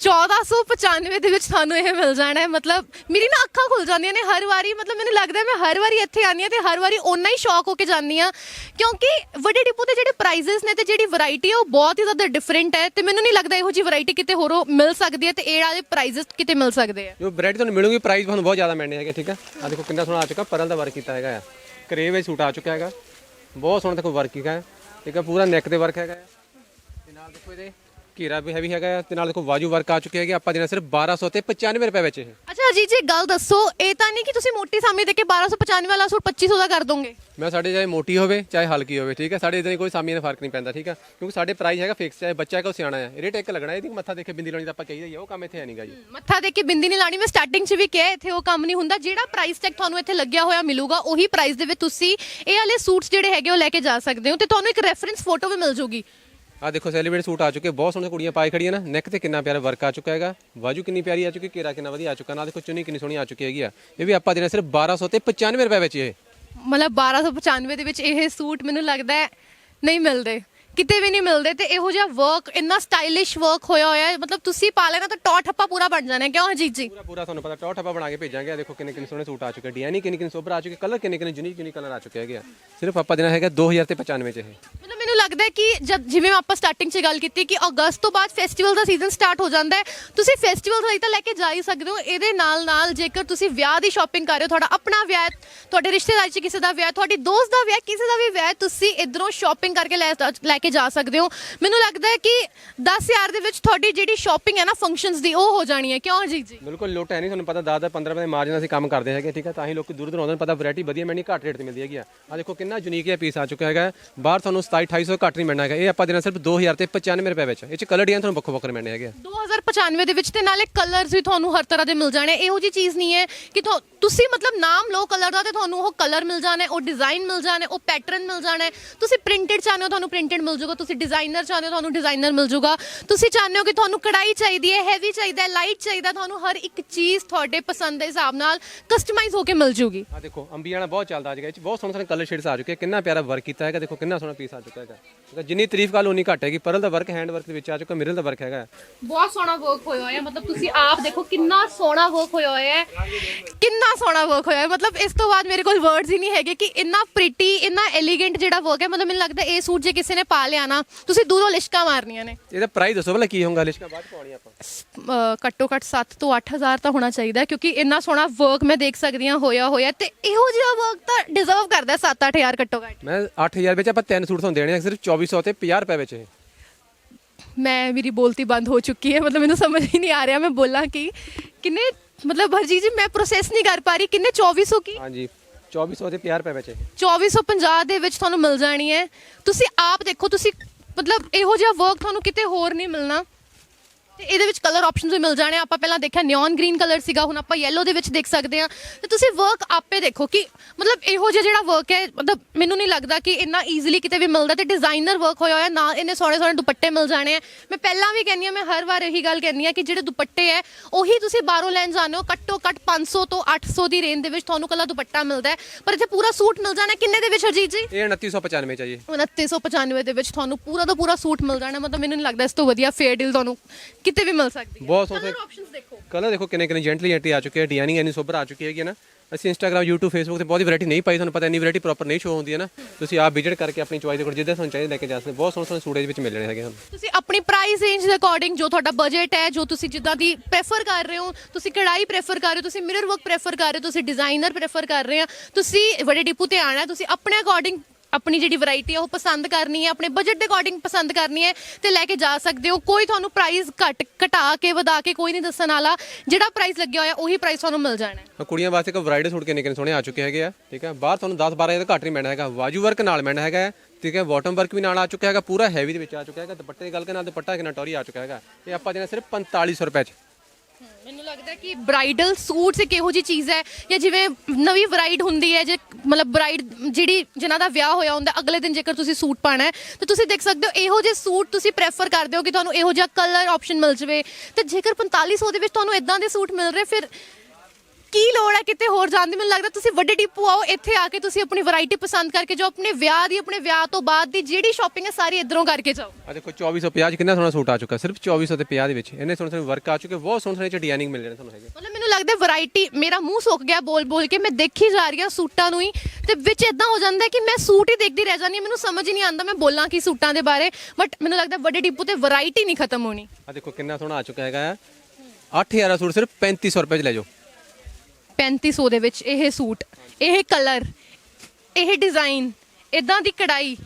1495 ਦੇ ਵਿੱਚ ਤੁਹਾਨੂੰ ਇਹ ਮਿਲ ਜਾਣਾ ਹੈ। ਮਤਲਬ ਮੇਰੀ ਨਾ ਅੱਖਾਂ ਖੁੱਲ ਜਾਂਦੀਆਂ ਨੇ ਹਰ ਵਾਰੀ। ਮਤਲਬ ਮੈਨੂੰ ਲੱਗਦਾ ਮੈਂ ਹਰ ਵਾਰੀ ਇੱਥੇ ਆਉਂਦੀ ਹਾਂ ਤੇ ਹਰ ਵਾਰੀ ਓਨਾ ਹੀ ਸ਼ੌਕ ਹੋ ਕੇ ਜਾਂਦੀ ਹਾਂ। ਕਿਉਂਕਿ ਵੱਡੇ ਡਿਪੂ ਦੇ ਜਿਹੜੇ ਪ੍ਰਾਈਜ਼ਸ ਨੇ ਤੇ ਜਿਹੜੀ ਵੈਰਾਈਟੀ ਹੈ ਉਹ ਬਹੁਤ ਹੀ ਜ਼ਿਆਦਾ ਡਿਫਰੈਂਟ ਹੈ ਤੇ ਮੈਨੂੰ ਨਹੀਂ ਲੱਗਦਾ ਇਹੋ ਜੀ ਵੈਰਾਈਟੀ ਕਿਤੇ ਹੋਰੋਂ ਮਿਲ ਸਕਦੀ ਹੈ ਤੇ ਇਹ ਵਾਲੇ ਪ੍ਰਾਈਜ਼ਸ ਕਿਤੇ ਮਿਲ ਸਕਦੇ ਆ। ਜੋ ਵੈਰਾਈਟੀ ਤੁਹਾਨੂੰ ਮਿਲੂਗੀ ਪ੍ਰਾਈਸ ਤੁਹਾਨੂੰ ਬਹੁਤ ਜ਼ਿਆਦਾ ਮਿਲਣੇ ਹੈਗੇ, ਠੀਕ ਹੈ? ਆ ਦੇਖੋ ਕਿੰਨਾ ਸੋਹਣਾ ਆ ਚੁੱਕਾ, ਪਰਲ ਦਾ ਵਰਕ ਕੀਤਾ ਹੈਗਾ ਆ। ਕਰੇਵ ਵਿੱਚ ਸੂਟ ਆ ਚੁੱਕਾ ਹੈਗਾ। ਬਹੁਤ ਸੋਹਣਾ ਦੇਖੋ ਵਰਕ ਹੈਗਾ ਠੀਕ ਹੈ? ਪੂਰਾ ਨੈਕ ਤੇ ਵਰਕ ਹੈਗਾ ਤੇ ਨਾਲ ਦੇਖੋ ਇਹਦੇ ਘੇਰਾ ਵੀ ਹੈਵੀ ਹੈਗਾ ਤੇ ਨਾਲ ਦੇਖੋ ਵਾਜੂ ਵਰਕ ਆ ਚੁੱਕੇ ਹੈਗੇ ਆਪਾਂ ਦੇਣਾ ਸਿਰਫ 1200 ਤੇ 95 ਰੁਪਏ ਵਿੱਚ ਇਹ। ਅੱਛਾ ਜੀ ਜੀ ਗੱਲ ਦੱਸੋ ਇਹ ਤਾਂ ਨਹੀਂ ਕਿ ਤੁਸੀਂ ਮੋਟੀ ਸਾਮੀ ਦੇ ਕੇ 1295 ਵਾਲਾ ਸੂਟ 2500 ਦਾ ਕਰ ਦੋਗੇ? ਮੈਂ ਸਾਡੇ ਚਾਹੇ ਮੋਟੀ ਹੋਵੇ ਚਾਹੇ ਹਲਕੀ ਹੋਵੇ ਠੀਕ ਹੈ? ਸਾਡੇ ਇਦਾਂ ਕੋਈ ਸਾਮੀ ਦਾ ਫ਼ਰਕ ਨਹੀਂ ਪੈਂਦਾ ਠੀਕ ਹੈ? ਕਿਉਂਕਿ ਸਾਡੇ ਪ੍ਰਾਈਸ ਹੈਗਾ ਫਿਕਸ ਚਾਹੇ ਬੱਚਾ ਹੈ ਕੋ ਸਿਆਣਾ ਹੈ। ਰੇਟ ਇੱਕ ਲੱਗਣਾ ਇਹਦੀ ਮੱਥਾ ਦੇਖ ਕੇ ਬਿੰਦੀ ਲਾਉਣੀ ਤਾਂ ਆਪਾਂ ਕਹੀ ਜਾਈਏ ਉਹ ਕੰਮ ਇੱਥੇ ਹੈ ਨਹੀਂਗਾ ਜੀ। ਮੱਥਾ ਦੇ ਕੇ ਬਿੰਦੀ ਨਹੀਂ ਲਾਣੀ ਮੈਂ ਸਟਾਰਟਿੰਗ 'ਚ ਵੀ ਕਿਹਾ ਇੱਥੇ ਉਹ ਕੰਮ ਨਹੀਂ ਹੁੰਦਾ। ਜਿਹੜਾ ਪ੍ਰਾਈਸ ਟੈਗ ਤੁਹਾਨੂੰ ਇੱਥੇ ਲੱਗਿਆ ਹੋਇਆ ਮਿਲੂਗਾ ਉਹੀ ਪ੍ਰਾਈਸ ਦੇ ਵਿੱਚ ਤੁਸੀਂ ਇਹ ਵਾਲੇ ਸੂਟਸ ਜਿਹੜੇ ਹੈਗੇ ਉਹ ਲੈ ਕੇ ਜਾ ਸਕਦੇ ਹੋ ਤੇ ਤੁਹਾਨੂੰ ਇੱਕ ਰੈਫਰੈਂਸ ਫੋਟੋ ਵੀ ਮਿਲ ਜੂਗੀ। ਆ ਦੇਖੋ ਸੈਲੀਬ੍ਰੇਟ ਸੂਟ ਆ ਚੁੱਕੇ ਬਹੁਤ ਸੋਹਣੇ ਕੁੜੀਆਂ ਪਾਈ ਖੜੀਆਂ ਨਾ। ਨੈਕ ਤੇ ਕਿੰਨਾ ਪਿਆਰਾ ਵਰਕ ਆ ਚੁੱਕਾ ਹੈਗਾ। ਵਾਜੂ ਕਿੰਨੀ ਪਿਆਰੀ ਆ ਚੁੱਕੀ, ਘੇਰਾ ਕਿੰਨਾ ਵਧੀਆ ਆ ਚੁੱਕਾ ਨਾ ਦੇਖੋ, ਚੁੰਨੀ ਕਿੰਨੀ ਸੋਹਣੀ ਆ ਚੁੱਕੀ ਹੈਗੀ ਆ। ਇਹ ਵੀ ਆਪਾਂ ਦੇਣਾ ਸਿਰਫ 1200 ਤੇ 95 ਰੁਪਏ ਵਿੱਚ ਇਹ। ਮਤਲਬ 1295 ਦੇ ਵਿੱਚ ਇਹ ਸੂਟ ਮੈਨੂੰ ਲੱਗਦਾ ਹੈ ਨਹੀਂ ਮਿਲਦੇ। ਕਿਤੇ ਵੀ ਨਹੀਂ ਮਿਲਦੇ ਤੇ ਇਹੋ ਜਿਹਾ ਵਰਕ ਇੰਨਾ ਸਟਾਈਲਿਸ਼ ਵਰਕ ਹੋਇਆ ਹੋਇਆ ਹੈ। ਮਤਲਬ ਤੁਸੀਂ ਪਾ ਲੈਣਾ ਤਾਂ ਟੌ ਠੱਪਾ ਪੂਰਾ ਬਣ ਜਾਣਾ ਹੈ, ਕਿਉਂ ਅਜੀਤ ਜੀ? ਪੂਰਾ ਪੂਰਾ ਤੁਹਾਨੂੰ ਪਤਾ ਟੌਰ ਠੱਪਾ ਬਣਾ ਕੇ ਭੇਜਾਂਗੇ। ਆ ਦੇਖੋ ਕਿੰਨੇ ਕਿੰਨੇ ਸੋਹਣੇ ਸੂਟ ਆ ਚੁੱਕੇ ਡਿਜ਼ਾਈਨ ਕਿੰਨੇ ਕਿੰਨੇ ਸੋਬਰ ਆ ਚੁੱਕੇ ਕਲਰ ਕਿੰਨੇ ਕਿੰਨੇ ਯੂਨੀਕ ਯੂਨੀਕ ਕਲਰ ਆ ਚੁੱਕੇ ਹੈਗੇ ਆ। ਸਿਰਫ ਆਪਾਂ ਦੇਣਾ ਹੈਗਾ 2000 ਤੇ 95 ਚ ਇਹ। ਮਤਲਬ ਮੈਨੂੰ ਲੱਗਦਾ ਹੈ ਕਿ ਜਦ ਜਿਵੇਂ ਆਪਾਂ ਸਟਾਰਟਿੰਗ 'ਚ ਗੱਲ ਕੀਤੀ ਕਿ ਅਗਸਤ ਤੋਂ ਬਾਅਦ ਫੈਸਟੀਵਲ ਦਾ ਸੀਜ਼ਨ ਸਟਾਰਟ ਹੋ ਜਾਂਦਾ ਹੈ ਤੁਸੀਂ ਫੈਸਟੀਵਲ ਲਈ ਤਾਂ ਲੈ ਕੇ ਜਾ ਹੀ ਸਕਦੇ ਹੋ। ਇਹਦੇ ਨਾਲ ਨਾਲ ਜੇਕਰ ਤੁਸੀਂ ਵਿਆਹ ਦੀ ਸ਼ਾਪਿੰਗ ਕਰ ਰਹੇ ਹੋ ਤੁਹਾਡਾ ਆਪਣਾ ਵਿਆਹ ਹੈ, ਤੁਹਾਡੇ ਰਿਸ਼ਤੇਦਾਰੀ 'ਚ ਕਿਸੇ ਦਾ ਵਿਆਹ ਹੈ, ਤੁਹਾਡੀ ਦੋਸਤ ਦਾ ਵਿਆਹ ਹੈ, ਕਿਸੇ ਦਾ ਵੀ ਵਿਆਹ ਹੈ, ਤੁਸੀਂ ਇਧਰੋਂ ਸ਼ਾਪਿੰਗ ਕਰਕੇ ਲੈ ਲੈ ਕੇ ਜਾ ਸਕਦੇ ਹੋ। ਮੈਨੂੰ ਲੱਗਦਾ ਹੈ ਕਿ 10000 ਦੇ ਵਿੱਚ ਤੁਹਾਡੀ ਜਿਹੜੀ ਸ਼ਾਪਿੰਗ ਹੈ ਨਾ ਫੰਕਸ਼ਨਸ ਦੀ ਉਹ ਹੋ ਜਾਣੀ ਹੈ। ਕਿਉਂ ਅਜੀਤ ਜੀ? ਬਿਲਕੁਲ ਲੋਟ ਹੈ ਨਹੀਂ ਤੁਹਾਨੂੰ ਪਤਾ। 10 10 15 ਰੁਪਏ ਦੇ ਮਾਰਜਨ ਅਸੀਂ ਕੰਮ ਕਰਦੇ ਹੈਗੇ ਠੀਕ ਹੈ? ਤਾਂ ਹੀ ਲੋਕੀ ਦੂਰ ਦੂਰ ਆਉਂਦੇ ਨੇ ਪਤਾ ਵੈਰਾਈਟੀ ਵਧੀਆ ਮਿਲਣੀ ਘੱਟ ਰੇਟ ਤੇ ਮਿਲਦੀ ਹੈਗੀ ਆ। ਆ ਦੇਖੋ ਕਿੰਨਾ ਯੂਨੀਕ ਜਿਹਾ ਪੀਸ ਆ ਚੁੱਕਾ ਹੈਗਾ। ਬਾਹਰ ਤੁਹਾਨੂੰ 27 2800 ਘੱਟ ਨਹੀਂ ਮਿਲਣਾ ਹੈਗਾ। ਇਹ ਆਪਾਂ ਦੇਣਾ ਸਿਰਫ 2000 ਤੇ 95 ਰੁਪਏ ਵਿੱਚ। ਇਹ ਚ ਕਲਰ ਡਿਜ਼ਾਈਨ ਤੁਹਾਨੂੰ ਵੱਖੋ ਵੱਖਰੇ ਮਿਲਣੇ ਹੈਗੇ ਆ। 2095 ਦੇ ਵਿੱਚ ਤੇ ਨਾਲੇ ਕਲਰਸ ਵੀ ਤੁਹਾਨੂੰ ਹਰ ਤਰ੍ਹਾਂ ਦੇ ਮਿਲ ਜਾਣੇ। ਇਹੋ ਜੀ ਚੀਜ਼ ਨਹੀਂ ਹੈ ਕਿ ਤੁਸੀਂ ਮਤਲਬ ਨਾਮ ਲਓ ਕਲਰ ਦਾ ਤੇ ਤੁਹਾਨੂੰ ਉਹ ਕਲਰ ਮਿਲ ਜਾਣਾ ਹੈ, ਉਹ ਡਿਜ਼ਾਈਨ ਮਿਲ ਜਾਣਾ ਹੈ, ਉਹ ਪੈਟਰਨ ਮਿਲ ਜਾਣਾ। ਹੈ। ਤੁਸੀਂ ਪ੍ਰਿੰਟਡ ਚਾਹੁੰਦੇ ਹੋ ਤੁਹਾਨੂੰ ਪ੍ਰਿੰਟਡ ਮਿਲ ਜਾਊਗਾ ਤੁਸੀਂ ਡਿਜ਼ਾਈਨਰ ਚਾਹੁੰਦੇ ਹੋ ਤੁਹਾਨੂੰ ਡਿਜ਼ਾਈਨਰ ਮਿਲ ਜਾਊਗਾ ਤੁਸੀਂ ਚਾਹੁੰਦੇ ਹੋ ਕਿ ਤੁਹਾਨੂੰ ਕਢਾਈ ਚਾਹੀਦੀ ਹੈ ਹੈਵੀ ਚਾਹੀਦਾ ਹੈ ਲਾਈਟ ਚਾਹੀਦਾ ਤੁਹਾਨੂੰ ਹਰ ਇੱਕ ਚੀਜ਼ ਤੁਹਾਡੇ ਪਸੰਦ ਦੇ ਹਿਸਾਬ ਨਾਲ ਕਸਟਮਾਈਜ਼ ਹੋ ਕੇ ਮਿਲ ਜੂਗੀ ਆ ਦੇਖੋ ਅੰਬੀ ਵਾਲਾ ਬਹੁਤ ਚੱਲਦਾ ਅੱਜ ਇਹ ਚ ਬਹੁਤ ਸੋਹਣੇ ਸੋਹਣੇ ਕਲਰ ਸ਼ੇਡਸ ਆ ਚੁੱਕੇ ਕਿੰਨਾ ਪਿਆਰਾ ਵਰਕ ਕੀਤਾ ਹੈਗਾ ਦੇਖੋ ਕਿੰਨਾ ਸੋਹਣਾ ਪੀਸ ਆ ਚੁੱਕਾ ਹੈਗਾ। ਹੈ, ਜਿੰਨੀ ਤਾਰੀਫ ਕਰ ਲਓ ਉਨੀ ਘੱਟ ਹੈਗੀ ਪਰਲ ਦਾ ਵਰਕ ਹੈਂਡ ਵਰਕ ਦੇ ਵਿੱਚ ਆ ਚੁੱਕਾ ਮਿਰਲ ਦਾ ਵਰਕ ਹੈਗਾ। ਬਹੁਤ ਸੋਹਣਾ ਵਰਕ ਹੋਇਆ ਹੋਇਆ ਹੈ ਮਤਲਬ ਤੁਸੀਂ ਆਪ ਦੇਖੋ ਕਿੰਨਾ ਸੋਹਣਾ ਵਰਕ ਹੋਇਆ ਹੋਇਆ ਹੈ। ਕਿੰਨਾ ਸੋਹਣਾ ਵਰਕ ਹੋਇਆ ਹੈ। ਮਤਲਬ ਇਸ ਤੋਂ ਬਾਅਦ ਮੇਰੇ ਕੋਲ ਵਰਡਸ ਹੀ ਨਹੀਂ ਹੈਗੇ ਕਿ ਇੰਨਾ ਪ੍ਰੀਟੀ ਇੰਨਾ ਐਲੀਗੈਂਟ ਜਿਹੜਾ ਵਰਕ ਹੈ ਮਤਲਬ ਮੈਨੂੰ ਲੱਗਦਾ ਇਹ ਸੂਟ ਜੇ ਕਿਸੇ ਨੇ ਪਾ ਲਿਆ ਨਾ ਤੁਸੀਂ ਦੂਰੋਂ ਲਿਸ਼ਕਾਂ ਮਾਰਨੀਆਂ ਨੇ। ਇਹਦਾ ਪ੍ਰਾਈਸ ਦੱਸੋ ਭਲਾ ਕੀ ਹੋਊਗਾ ਲਿਸ਼ਕਾ ਬਾਅਦ ਪਾਉਣੀ ਆਪਾਂ। ਘੱਟੋ ਘੱਟ 7 ਤੋਂ 8000 ਤਾਂ ਹੋਣਾ ਚਾਹੀਦਾ ਹੈ ਕਿਉਂਕਿ ਇੰਨਾ ਸੋਹਣਾ ਵਰਕ ਮੈਂ ਦੇਖ ਸਕਦੀ ਹਾਂ ਹੋਇਆ ਹੋਇਆ ਤੇ ਇਹੋ ਜਿਹਾ ਵਰਕ ਤਾਂ ਡਿਜ਼ਰਵ ਕਰਦਾ 7-8000 ਘੱਟੋ ਘੱਟ। ਮੈਂ 8000 ਵਿੱਚ ਆਪਾਂ ਤਿੰਨ ਸੂਟ ਤੁਹਾਨੂੰ ਦੇਣੇ ਆ ਸਿਰਫ 2400 ਤੇ 50 ਰੁਪਏ ਵਿੱਚ ਇਹ। ਮੈਂ ਮੇਰੀ ਬੋਲਤੀ ਬੰਦ ਹੋ ਚੁੱਕੀ ਹੈ ਮਤਲਬ ਮੈਨੂੰ ਸਮਝ ਹੀ ਨਹੀਂ ਆ ਰਿਹਾ ਮੈਂ ਬੋਲਾਂ ਕੀ ਕਿੰਨੇ ਮਤਲਬ ਹਰਜੀਤ ਜੀ ਮੈਂ ਪ੍ਰੋਸੈਸ ਨਹੀਂ ਕਰ ਪਾ ਰਹੀ ਕਿੰਨੇ 2400 ਕੀ? ਹਾਂਜੀ। 2400 ਤੇ 50 ਰੁਪਏ ਵਿੱਚ ਇਹ 2450 ਦੇ ਵਿੱਚ ਤੁਹਾਨੂੰ ਮਿਲ ਜਾਣੀ ਹੈ ਤੁਸੀਂ ਆਪ ਦੇਖੋ ਤੁਸੀਂ ਮਤਲਬ ਇਹੋ ਜਿਹਾ ਵਰਕ ਤੁਹਾਨੂੰ ਕਿਤੇ ਹੋਰ ਨਹੀਂ ਮਿਲਣਾ ਤੇ ਇਹਦੇ ਵਿੱਚ ਕਲਰ ਆਪਸ਼ਨਸ ਵੀ ਮਿਲ ਜਾਣੇ ਆ। ਆਪਾਂ ਪਹਿਲਾਂ ਦੇਖਿਆ ਨਿਓਨ ਗ੍ਰੀਨ ਕਲਰ ਸੀਗਾ ਹੁਣ ਆਪਾਂ ਯੈਲੋ ਦੇ ਵਿੱਚ ਦੇਖ ਸਕਦੇ ਆ। ਤੇ ਤੁਸੀਂ ਵਰਕ ਆਪੇ ਦੇਖੋ ਕਿ ਮਤਲਬ ਇਹੋ ਜਿਹਾ ਜਿਹੜਾ ਵਰਕ ਹੈ ਮਤਲਬ ਮੈਨੂੰ ਨਹੀਂ ਲੱਗਦਾ ਕਿ ਇੰਨਾ ਈਜ਼ੀਲੀ ਕਿਤੇ ਵੀ ਮਿਲਦਾ ਤੇ ਡਿਜ਼ਾਈਨਰ ਵਰਕ ਹੋਇਆ ਹੋਇਆ ਨਾਲ ਇਹਨੇ ਸੋਹਣੇ ਸੋਹਣੇ ਦੁਪੱਟੇ ਮਿਲ ਜਾਣੇ ਆ। ਮੈਂ ਪਹਿਲਾਂ ਵੀ ਕਹਿੰਦੀ ਆ ਮੈਂ ਹਰ ਵਾਰ ਇਹੀ ਗੱਲ ਕਹਿੰਦੀ ਆ ਕਿ ਜਿਹੜੇ ਦੁਪੱਟੇ ਹੈ ਉਹੀ ਤੁਸੀਂ ਬਾਹਰੋਂ ਲੈਣ ਜਾਂਦੇ ਹੋ ਘੱਟੋ ਘੱਟ 500 ਤੋਂ 800 ਦੀ ਰੇਂਜ ਦੇ ਵਿੱਚ ਤੁਹਾਨੂੰ ਕੱਲਾ ਦੁਪੱਟਾ ਮਿਲਦਾ ਹੈ। ਪਰ ਇੱਥੇ ਪੂਰਾ ਸੂਟ ਮਿਲ ਜਾਣਾ ਕਿੰਨੇ ਦੇ ਵਿੱਚ ਹਰਜੀਤ ਜੀ? ਇਹ 2995 ਚ ਆ ਜੀ। 2995 ਦੇ ਵਿੱਚ ਤੁਹਾਨੂੰ ਪੂਰਾ ਦਾ ਪੂਰਾ ਸੂਟ ਮਿਲ ਜਾਣਾ। ਮਤਲਬ ਮੈਨੂੰ ਨਹੀਂ ਲੱਗਦਾ ਇਸ ਤੋਂ ਵਧੀਆ ਫੇਅਰ ਡੀਲ ਤੁਹਾਨੂੰ ਕਿਤੇ ਵੀ ਮਿਲ ਸਕਦੀ ਹੈ। ਬਹੁਤ ਸੋਹਣੇ ਕਲਰ ਆਪਸ਼ਨਸ ਦੇਖੋ। ਕਲਰ ਦੇਖੋ ਕਿੰਨੇ ਕਿੰਨੇ ਜੈਂਟਲੀ ਐਂਟਰੀ ਆ ਚੁੱਕੇ ਹੈ ਡਿਜ਼ਾਈਨਿੰਗ ਇੰਨੀ ਸੋਬਰ ਆ ਚੁੱਕੀ ਹੈਗੀ ਨਾ। ਅਸੀਂ ਇੰਸਟਾਗ੍ਰam YouTube Facebook ਤੇ ਬਹੁਤ ਹੀ ਵੈਰਾਈਟੀ ਨਹੀਂ ਪਾਈ ਤੁਹਾਨੂੰ ਪਤਾ ਇੰਨੀ ਵੈਰਾਈਟੀ ਪ੍ਰੋਪਰ ਨਹੀਂ ਸ਼ੋ ਹੁੰਦੀ ਹੈ ਨਾ। ਤੁਸੀਂ ਆਪ ਵਿਜ਼ਿਟ ਕਰਕੇ ਆਪਣੀ ਚੁਆਇਸ ਦੇ ਕੋਲ ਜਿੱਦਾਂ ਤੁਹਾਨੂੰ ਚਾਹੀਦਾ ਲੈ ਕੇ ਜਾ ਸਕਦੇ। ਬਹੁਤ ਸੋਹਣੇ ਸੋਹਣੇ ਸੂਟ ਇਹਦੇ ਵਿੱਚ ਮਿਲ ਜਾਣੇ ਹੈਗੇ ਹਨ। ਤੁਸੀਂ ਆਪਣੀ ਪ੍ਰਾਈਸ ਰੇਂਜ ਦੇ ਅਕੋਰਡਿੰਗ ਜੋ ਤੁਹਾਡਾ ਬਜਟ ਹੈ ਜੋ ਤੁਸੀਂ ਜਿੱਦਾਂ ਦੀ ਪ੍ਰੇਫਰ ਕਰ ਰਹੇ ਹੋ ਤੁਸੀਂ ਕਢਾਈ ਪ੍ਰੇਫਰ ਕਰ ਰਹੇ ਹੋ ਤੁਸੀਂ ਮਿਰਰ ਵਰਕ ਪ੍ਰੇਫਰ ਕਰ ਰਹੇ ਹੋ ਤੁਸੀਂ ਡਿਜ਼ਾਈਨਰ ਪ੍ਰੇਫਰ ਕਰ ਰਹੇ ਹੋ ਤੁਸੀਂ ਵੱਡੇ ਡਿਪੂ ਤੇ ਆਣਾ ਤੁਸੀਂ ਆਪਣੇ ਅਕੋਰਡਿੰਗ ਆਪਣੀ ਜਿਹੜੀ ਵੈਰਾਈਟੀ ਹੈ ਉਹ ਪਸੰਦ ਕਰਨੀ ਹੈ ਆਪਣੇ ਬਜਟ ਦੇ ਅਕੋਰਡਿੰਗ ਪਸੰਦ ਕਰਨੀ ਹੈ ਤੇ ਲੈ ਕੇ ਜਾ ਸਕਦੇ ਹੋ। ਕੋਈ ਤੁਹਾਨੂੰ ਪ੍ਰਾਈਸ ਘਟ ਘਟਾ ਕੇ ਵਧਾ ਕੇ ਕੋਈ ਨਹੀਂ ਦੱਸਣ ਵਾਲਾ। ਜਿਹੜਾ ਪ੍ਰਾਈਸ ਲੱਗਿਆ ਹੋਇਆ ਉਹੀ ਪ੍ਰਾਈਸ ਤੁਹਾਨੂੰ ਮਿਲ ਜਾਣਾ। ਹੈ ਤਾਂ ਕੁੜੀਆਂ ਵਾਸਤੇ ਇੱਕ ਵੈਰਾਈਟੀ ਸੂਟ ਕਿੰਨੇ ਕਿੰਨੇ ਸੋਹਣੇ ਆ ਚੁੱਕੇ ਹੈਗੇ ਆ ਠੀਕ ਹੈ ਬਾਹਰ ਤੁਹਾਨੂੰ 10 12 ਇਹਦਾ ਘੱਟ ਨਹੀਂ ਮਿਲਣਾ ਹੈਗਾ। ਵਾਜੂ ਵਰਕ ਨਾਲ ਮਿਲਣਾ ਹੈਗਾ ਹੈ, ਠੀਕ ਹੈ ਬਾਟਮ ਵਰਕ ਵੀ ਨਾਲ ਆ ਚੁੱਕਿਆ ਹੈਗਾ ਪੂਰਾ ਹੈਵੀ ਦੇ ਵਿੱਚ ਆ ਚੁੱਕਿਆ ਹੈਗਾ। ਦੁਪੱਟੇ ਦੀ ਗੱਲ ਕਰਾਂ ਦੁਪੱਟਾ ਕਿੰਨਾ ਟੋਰੀ ਆ ਚੁੱਕਾ ਹੈਗਾ। ਇਹ ਆਪਾਂ ਦੇਣਾ ਸਿਰਫ 4500 ਰੁਪਏ ਚ। ਮੈਨੂੰ ਲੱਗਦਾ ਕਿ ਬ੍ਰਾਈਡਲ ਸੂਟਸ ਇੱਕ ਇਹੋ ਜੀ ਚੀਜ਼ ਹੈ ਜਾਂ ਜਿਵੇਂ ਨਵੀਂ ਬ੍ਰਾਈਡ ਹੁੰਦੀ ਹੈ, ਜੇ ਮਤਲਬ ਬ੍ਰਾਈਡ ਜਿਹੜੀ ਜਿਨ੍ਹਾਂ ਦਾ ਵਿਆਹ ਹੋਇਆ ਹੁੰਦਾ, ਅਗਲੇ ਦਿਨ ਜੇਕਰ ਤੁਸੀਂ ਸੂਟ ਪਾਣਾ ਹੈ, ਤਾਂ ਤੁਸੀਂ ਦੇਖ ਸਕਦੇ ਹੋ ਇਹੋ ਜਿਹੇ ਸੂਟ ਤੁਸੀਂ ਪ੍ਰੈਫਰ ਕਰਦੇ ਹੋ ਕਿ ਤੁਹਾਨੂੰ ਇਹੋ ਜਿਹਾ ਕਲਰ ਆਪਸ਼ਨ ਮਿਲ ਜਵੇ। ਤੇ ਜੇਕਰ 4500 ਦੇ ਵਿੱਚ ਤੁਹਾਨੂੰ ਇਦਾਂ ਦੇ ਸੂਟ ਮਿਲ ਰਹੇ, ਫਿਰ ਕੀ ਲੋੜ ਹੈ ਕਿਤੇ ਹੋਰ ਜਾਣ ਦੀ? ਮੈਨੂੰ ਲੱਗਦਾ ਤੁਸੀਂ ਵੱਡੇ ਡਿਪੂ ਆਓ ਇੱਥੇ ਆ ਕੇ ਤੁਸੀਂ ਆਪਣੀ ਵੈਰਾਈਟੀ ਪਸੰਦ ਕਰਕੇ ਜੋ ਆਪਣੇ ਵਿਆਹ ਦੀ ਆਪਣੇ ਵਿਆਹ ਤੋਂ ਬਾਅਦ ਦੀ ਜਿਹੜੀ ਸ਼ਾਪਿੰਗ ਹੈ ਸਾਰੀ ਇਧਰੋਂ ਕਰਕੇ ਜਾਓ। ਆ ਦੇਖੋ 2450 ਚ ਕਿੰਨਾ ਸੋਹਣਾ ਸੂਟ ਆ ਚੁੱਕਾ ਸਿਰਫ 2400 ਤੇ 50 ਦੇ ਵਿੱਚ। ਇਹਨੇ ਸੋਹਣੇ ਸੋਹਣੇ ਵਰਕ ਆ ਚੁੱਕੇ ਬਹੁਤ ਸੋਹਣੇ ਸੋਹਣੇ ਚ ਡਿਜ਼ਾਈਨਿੰਗ ਮਿਲ ਜਾਣੇ ਤੁਹਾਨੂੰ ਹੈਗੇ। ਮਤਲਬ ਮੈਨੂੰ ਲੱਗਦਾ ਵੈਰਾਈਟੀ ਮੇਰਾ ਮੂੰਹ ਸੁੱਕ ਗਿਆ ਬੋਲ ਬੋਲ ਕੇ ਮੈਂ ਦੇਖੀ ਜਾ ਰਹੀ ਹਾਂ ਸੂਟਾਂ ਨੂੰ ਹੀ ਤੇ ਵਿੱਚ ਇਦਾਂ ਹੋ ਜਾਂਦਾ ਕਿ ਮੈਂ ਸੂਟ ਹੀ ਦੇਖਦੀ ਰਹਿ ਜਾਂਦੀ ਹਾਂ ਮੈਨੂੰ ਸਮਝ ਹੀ ਨਹੀਂ ਆਉਂਦਾ ਮੈਂ ਬੋਲਾਂ ਕੀ ਸੂਟਾਂ ਦੇ ਬਾਰੇ ਬਟ ਮੈਨੂੰ ਲੱਗਦਾ ਵੱਡੇ ਡਿਪੂ ਤੇ ਵੈਰਾਈਟੀ ਨਹੀਂ ਖਤਮ ਹੋਣੀ। ਆ ਦੇਖੋ ਕਿੰਨਾ ਸੋਹਣਾ ਆ ਚੁੱਕਾ ਹੈਗਾ। 8000 ਦਾ ਸੂਟ ਸਿਰਫ 3500 ਰੁਪਏ ਚ ਲੈ ਜਾਓ। 3500 ਦੇ ਵਿੱਚ ਇਹ ਸੂਟ ਇਹ ਕਲਰ ਇਹ ਡਿਜ਼ਾਈਨ ਇਦਾਂ ਦੀ ਕਢਾਈ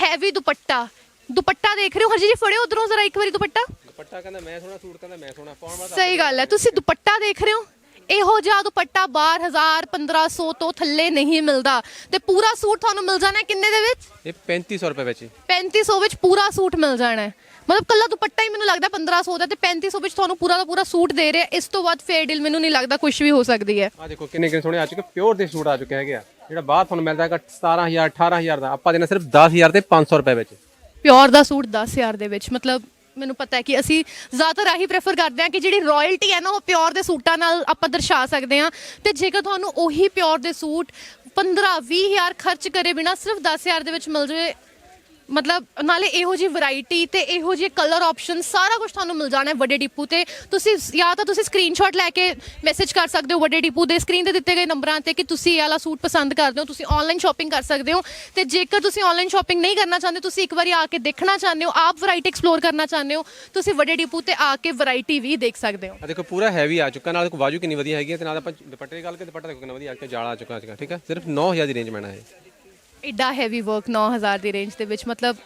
ਹੈਵੀ ਦੁਪੱਟਾ। ਦੁਪੱਟਾ ਦੇਖ ਰਹੇ ਹੋ? ਹਰਜੀ ਜੀ ਫੜਿਓ ਉਧਰੋਂ ਜ਼ਰਾ ਇੱਕ ਵਾਰੀ ਦੁਪੱਟਾ। ਦੁਪੱਟਾ ਕਹਿੰਦਾ ਮੈਂ ਸੋਹਣਾ ਸੂਟ ਕਹਿੰਦਾ ਮੈਂ ਸੋਹਣਾ ਪਾਉਣ ਵਾਲਾ ਸਹੀ ਗੱਲ ਹੈ। ਤੁਸੀਂ ਦੁਪੱਟਾ ਦੇਖ ਰਹੇ ਹੋ? ਇਹੋ ਜਿਹਾ ਦੁਪੱਟਾ ਬਾਹਰ 1000 1500 ਤੋਂ ਥੱਲੇ ਨਹੀਂ ਮਿਲਦਾ। ਤੇ ਪੂਰਾ ਸੂਟ ਤੁਹਾਨੂੰ ਮਿਲ ਜਾਣਾ ਕਿੰਨੇ ਦੇ ਵਿੱਚ? ਇਹ 3500 ਰੁਪਏ ਵਿੱਚ ਹੀ। 3500 ਵਿੱਚ ਪੂਰਾ ਸੂਟ ਮਿਲ ਜਾਣਾ ਹੈ। ਮਤਲਬ ਕੱਲਾ ਦੁਪੱਟਾ ਹੀ ਮੈਨੂੰ ਲੱਗਦਾ 1500 ਦਾ ਤੇ 3500 ਵਿੱਚ ਤੁਹਾਨੂੰ ਪੂਰਾ ਦਾ ਪੂਰਾ ਸੂਟ ਦੇ ਰਿਹਾ। ਇਸ ਤੋਂ ਵੱਧ ਫੇਅਰ ਡੀਲ ਮੈਨੂੰ ਨਹੀਂ ਲੱਗਦਾ ਕੁਝ ਵੀ ਹੋ ਸਕਦੀ ਹੈ। ਆ ਦੇਖੋ ਕਿੰਨੇ ਕਿੰਨੇ ਸੋਹਣੇ ਆ ਚੁੱਕੇ ਪਿਓਰ ਦੇ ਸੂਟ ਆ ਚੁੱਕੇ ਹੈਗੇ ਆ। ਜਿਹੜਾ ਬਾਹਰ ਤੁਹਾਨੂੰ ਮਿਲਦਾ ਹੈਗਾ 17000 18000 ਦਾ ਆਪਾਂ ਦੇਣਾ ਸਿਰਫ 10000 ਤੇ 500 ਰੁਪਏ ਵਿੱਚ। ਪਿਓਰ ਦਾ ਸੂਟ 10000 ਦੇ ਵਿੱਚ ਮਤਲਬ ਮੈਨੂੰ ਪਤਾ ਹੈ ਕਿ ਅਸੀਂ ਜ਼ਿਆਦਾਤਰ ਆਹੀ ਪ੍ਰੇਫਰ ਕਰਦੇ ਹਾਂ ਕਿ ਜਿਹੜੀ ਰਾਇਲਟੀ ਹੈ ਨਾ ਉਹ ਪਿਓਰ ਦੇ ਸੂਟਾਂ ਨਾਲ ਆਪਾਂ ਦਰਸਾ ਸਕਦੇ ਹਾਂ। ਤੇ ਜੇਕਰ ਤੁਹਾਨੂੰ ਉਹੀ ਪਿਓਰ ਦੇ ਸੂਟ 15 20000 ਖਰਚ ਕਰੇ ਬਿਨਾ ਸਿਰਫ 10000 ਦੇ ਵਿੱਚ ਮਿਲ ਜਾਵੇ ਮਤਲਬ ਨਾਲੇ ਇਹੋ ਜੀ ਵੈਰਾਈਟੀ ਤੇ ਇਹੋ ਜਿਹੇ ਕਲਰ ਆਪਸ਼ਨ ਸਾਰਾ ਕੁਝ ਤੁਹਾਨੂੰ ਮਿਲ ਜਾਣਾ ਹੈ ਵੱਡੇ ਡਿਪੂ ਤੇ। ਤੁਸੀਂ ਜਾਂ ਤਾਂ ਤੁਸੀਂ ਸਕਰੀਨਸ਼ਾਟ ਲੈ ਕੇ ਮੈਸੇਜ ਕਰ ਸਕਦੇ ਹੋ ਵੱਡੇ ਡਿਪੂ ਦੇ ਸਕਰੀਨ ਤੇ ਦਿੱਤੇ ਗਏ ਨੰਬਰਾਂ ਤੇ ਕਿ ਤੁਸੀਂ ਇਹ ਵਾਲਾ ਸੂਟ ਪਸੰਦ ਕਰਦੇ ਹੋ, ਤੁਸੀਂ ਆਨਲਾਈਨ ਸ਼ਾਪਿੰਗ ਕਰ ਸਕਦੇ ਹੋ। ਤੇ ਜੇਕਰ ਤੁਸੀਂ ਆਨਲਾਈਨ ਸ਼ਾਪਿੰਗ ਨਹੀਂ ਕਰਨਾ ਚਾਹੁੰਦੇ, ਤੁਸੀਂ ਇੱਕ ਵਾਰੀ ਆ ਕੇ ਦੇਖਣਾ ਚਾਹੁੰਦੇ ਹੋ, ਆਪ ਵੈਰਾਈਟੀ ਐਕਸਪਲੋਰ ਕਰਨਾ ਚਾਹੁੰਦੇ ਹੋ, ਤੁਸੀਂ ਵੱਡੇ ਡਿਪੂ ਤੇ ਆ ਕੇ ਵੈਰਾਈਟੀ ਵੀ ਦੇਖ ਸਕਦੇ ਹੋ। ਆ ਦੇਖੋ, ਪੂਰਾ ਹੈਵੀ ਆ ਚੁੱਕਾ, ਨਾਲ ਦੇਖੋ, ਬਾਜੂ ਕਿੰਨੀ ਵਧੀਆ ਹੈਗੀ ਹੈ ਤੇ ਨਾਲ ਆਪਾਂ ਦੁਪੱਟੇ ਦੀ ਗੱਲ ਕੇ ਦੁਪੱਟਾ ਦੇਖੋ ਕਿੰਨਾ ਵਧੀਆ ਆ ਚੁੱਕਾ ਜਾਲਾ ਆ ਚੁੱਕਾ ਅੱਜ ਠੀਕ ਹੈ ਸਿਰਫ 9000 ਦੀ ਰੇਂਜ ਮੈਣਾ ਹੈ ਇੱਡਾ ਹੈਵੀ ਵਰਕ 9000 ਦੀ ਰੇਂਜ ਦੇ ਵਿੱਚ, ਮਤਲਬ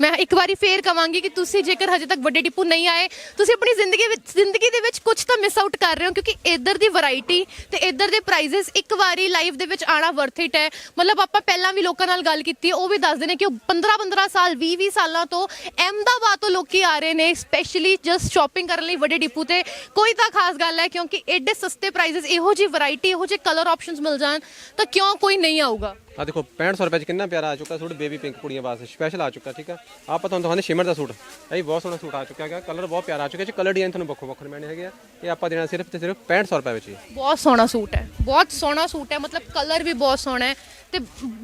ਮੈਂ ਇੱਕ ਵਾਰੀ ਫੇਰ ਕਹਾਂਗੀ ਕਿ ਤੁਸੀਂ ਜੇਕਰ ਹਜੇ ਤੱਕ ਵੱਡੇ ਟਿੱਪੂ ਨਹੀਂ ਆਏ, ਤੁਸੀਂ ਆਪਣੀ ਜ਼ਿੰਦਗੀ ਵਿੱਚ, ਜ਼ਿੰਦਗੀ ਦੇ ਵਿੱਚ ਕੁਝ ਤਾਂ ਮਿਸ ਆਊਟ ਕਰ ਰਹੇ ਹੋ, ਕਿਉਂਕਿ ਇੱਧਰ ਦੀ ਵੈਰਾਈਟੀ ਤੇ ਇੱਧਰ ਦੇ ਪ੍ਰਾਈਸਸ ਇੱਕ ਵਾਰੀ ਲਾਈਫ ਦੇ ਵਿੱਚ ਆਣਾ ਵਰਥ ਇਟ ਹੈ। ਮਤਲਬ ਆਪਾਂ ਪਹਿਲਾਂ ਵੀ ਲੋਕਾਂ ਨਾਲ ਗੱਲ ਕੀਤੀ, ਉਹ ਵੀ ਦੱਸਦੇ ਨੇ ਕਿ ਉਹ 15 15 ਸਾਲ 20 20 ਸਾਲਾਂ ਤੋਂ ਅਹਿਮਦਾਬਾਦ ਤੋਂ ਲੋਕੀ ਆ ਰਹੇ ਨੇ ਸਪੈਸ਼ਲੀ ਜਸਟ ਸ਼ਾਪਿੰਗ ਕਰਨ ਲਈ ਵੱਡੇ ਟਿੱਪੂ ਤੇ। ਕੋਈ ਤਾਂ ਖਾਸ ਗੱਲ ਹੈ, ਕਿਉਂਕਿ ਇੱਡੇ ਸਸਤੇ ਪ੍ਰਾਈਸਸ ਇਹੋ ਜੀ ਵੈਰਾਈਟੀ ਇਹੋ ਜੇ ਕਲਰ ਆਪਸ਼ਨਸ ਮਿਲ ਜਾਣ, ਤਾਂ ਕਿਉਂ ਕੋਈ ਨਹੀਂ ਆਊਗਾ? ਆ ਦੇਖੋ 6500 ਰੁਪਏ ਚ ਕਿੰਨਾ ਪਿਆਰਾ ਆ ਚੁੱਕਾ ਸੂਟ ਬੇਬੀ ਪਿੰਕ ਕੁੜੀਆਂ ਵਾਸਤੇ ਸਪੈਸ਼ਲ ਆ ਚੁੱਕਾ, ਠੀਕ ਆ? ਆਪਾਂ ਤੁਹਾਨੂੰ ਦਿਖਾਉਂਦੇ ਸ਼ਿਮਰ ਦਾ ਸੂਟ। ਇਹ ਬਹੁਤ ਸੋਹਣਾ ਸੂਟ ਆ ਚੁੱਕਾ ਹੈਗਾ ਕਲਰ ਬਹੁਤ ਪਿਆਰਾ ਆ ਚੁੱਕਾ ਇਹ ਚ ਕਲਰ ਡਿਜ਼ਾਈਨ ਤੁਹਾਨੂੰ ਵੱਖੋ ਵੱਖਰੇ ਮਿਲਣੇ ਹੈਗੇ ਆ। ਇਹ ਆਪਾਂ ਦੇਣਾ ਸਿਰਫ ਤੇ ਸਿਰਫ 6500 ਰੁਪਏ ਵਿੱਚ ਹੀ। ਬਹੁਤ ਸੋਹਣਾ ਸੂਟ ਹੈ, ਬਹੁਤ ਸੋਹਣਾ ਸੂਟ ਹੈ, ਮਤਲਬ ਕਲਰ ਵੀ ਬਹੁਤ ਸੋਹਣਾ ਹੈ ਤੇ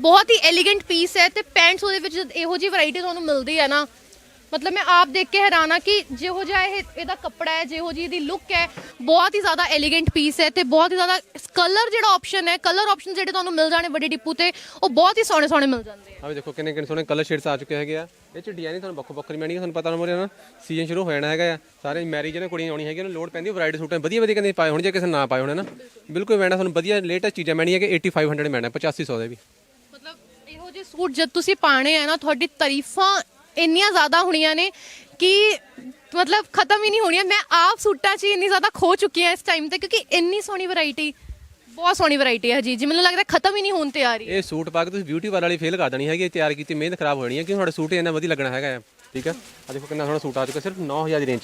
ਬਹੁਤ ਹੀ ਐਲੀਗੈਂਟ ਪੀਸ ਹੈ ਤੇ ਪੈਂਟਸ ਉਹਦੇ ਵਿੱਚ ਜਦ ਇਹੋ ਜੀ ਵੈਰਾਈਟੀ ਤੁਹਾਨੂੰ ਮਿਲਦੀ ਹੈ ਨਾ ਮਤਲਬ ਮੈਂ ਆਪ ਦੇਖ ਕੇ ਹੈਰਾਨ ਆ ਕਿ ਜਿਹੋ ਜਿਹਾ ਇਹ ਇਹਦਾ ਕੱਪੜਾ ਹੈ ਜਿਹੋ ਜੀ ਇਹਦੀ ਲੁੱਕ ਹੈ ਬਹੁਤ ਹੀ ਜ਼ਿਆਦਾ ਐਲੀਗੈਂਟ ਪੀਸ ਹੈ ਤੇ ਬਹੁਤ ਹੀ ਜ਼ਿਆਦਾ ਕਲਰ ਜਿਹੜਾ ਆਪਸ਼ਨ ਹੈ ਕਲਰ ਆਪਸ਼ਨ ਜਿਹੜੇ ਤੁਹਾਨੂੰ ਮਿਲ ਜਾਣੇ ਵੱਡੇ ਡਿਪੂ ਤੇ ਉਹ ਬਹੁਤ ਹੀ ਸੋਹਣੇ ਸੋਹਣੇ ਮਿਲ ਜਾਂਦੇ ਆ। ਆ ਵੀ ਦੇਖੋ ਕਿੰਨੇ ਕਿੰਨੇ ਸੋਹਣੇ ਕਲਰ ਸ਼ੇਡਸ ਆ ਚੁੱਕੇ ਹੈਗੇ ਆ। ਇਹ ਚ ਡਿਜ਼ਾਈਨ ਤੁਹਾਨੂੰ ਵੱਖੋ ਵੱਖਰੀ ਮਿਲਣੀ ਤੁਹਾਨੂੰ ਪਤਾ ਨਾ ਮੋਰੇ ਨਾ ਸੀਜ਼ਨ ਸ਼ੁਰੂ ਹੋ ਜਾਣਾ ਹੈਗਾ ਆ। ਸਾਰੇ ਮੈਰਿਜ ਨੇ ਕੁੜੀਆਂ ਆਉਣੀ ਹੈਗੀਆਂ ਉਹਨੂੰ ਲੋਡ ਪੈਂਦੀ ਵੈਰਾਈਟੀ ਸੂਟਾਂ ਵਧੀਆ ਵਧੀਆ ਕਹਿੰਦੇ ਪਾਏ ਹੋਣ ਜੇ ਕਿਸੇ ਨੇ ਪਾਏ ਹੋਣੇ ਨਾ। ਬਿਲਕੁਲ ਵੈਣਾ ਤੁਹਾਨੂੰ ਵਧੀਆ ਲੇਟੈਸਟ ਚੀਜ਼ਾਂ ਮਿਲਣੀਆਂ ਕਿ 8500 ਮਿਲਣਾ 8500 ਦੇ ਵੀ। ਮਤਲਬ ਇਹੋ ਜਿਹੇ ਸੂਟ ਜਦ ਤੁਸੀਂ ਪਾਣੇ ਆ ਨਾ ਤੁਹਾਡੀ ਤਾਰੀਫਾਂ ਇੰਨੀਆਂ ਜ਼ਿਆਦਾ ਹੋਣੀਆਂ ਨੇ ਕਿ ਮਤਲਬ ਖਤਮ ਹੀ ਨਹੀਂ ਹੋਣੀਆਂ। ਮੈਂ ਆਪ ਸੂਟਾਂ 'ਚ ਹੀ ਇੰਨੀ ਜ਼ਿਆਦਾ ਖੋ ਚੁੱਕੀ ਹਾਂ ਇਸ ਟਾਈਮ ਤੇ ਕਿਉਂਕਿ ਇੰਨੀ ਸੋਹਣੀ ਵੈਰਾਈਟੀ ਬਹੁਤ ਸੋਹਣੀ ਵੈਰਾਈਟੀ ਹੈ ਜੀ। ਜੀ ਮੈਨੂੰ ਲੱਗਦਾ ਖਤਮ ਹੀ ਨਹੀਂ ਹੋਣ ਤੇ ਆ ਰਹੀ ਇਹ ਸੂਟ ਪਾ ਕੇ ਤੁਸੀਂ ਬਿਊਟੀ ਵਾਲ ਵਾਲੀ ਫੇਲ ਕਰ ਦੇਣੀ ਹੈਗੀ ਤਿਆਰ ਕੀਤੀ ਮਿਹਨਤ ਖਰਾਬ ਹੋ ਜਾਣੀ ਹੈ ਕਿ ਤੁਹਾਡਾ ਸੂਟ ਇੰਨਾ ਵਧੀਆ ਲੱਗਣਾ ਹੈਗਾ ਠੀਕ ਹੈ? ਆ ਦੇਖੋ ਕਿੰਨਾ ਸੋਹਣਾ ਸੂਟ ਆ ਚੁੱਕਾ ਸਿਰਫ 9000 ਦੀ ਰੇਂਜ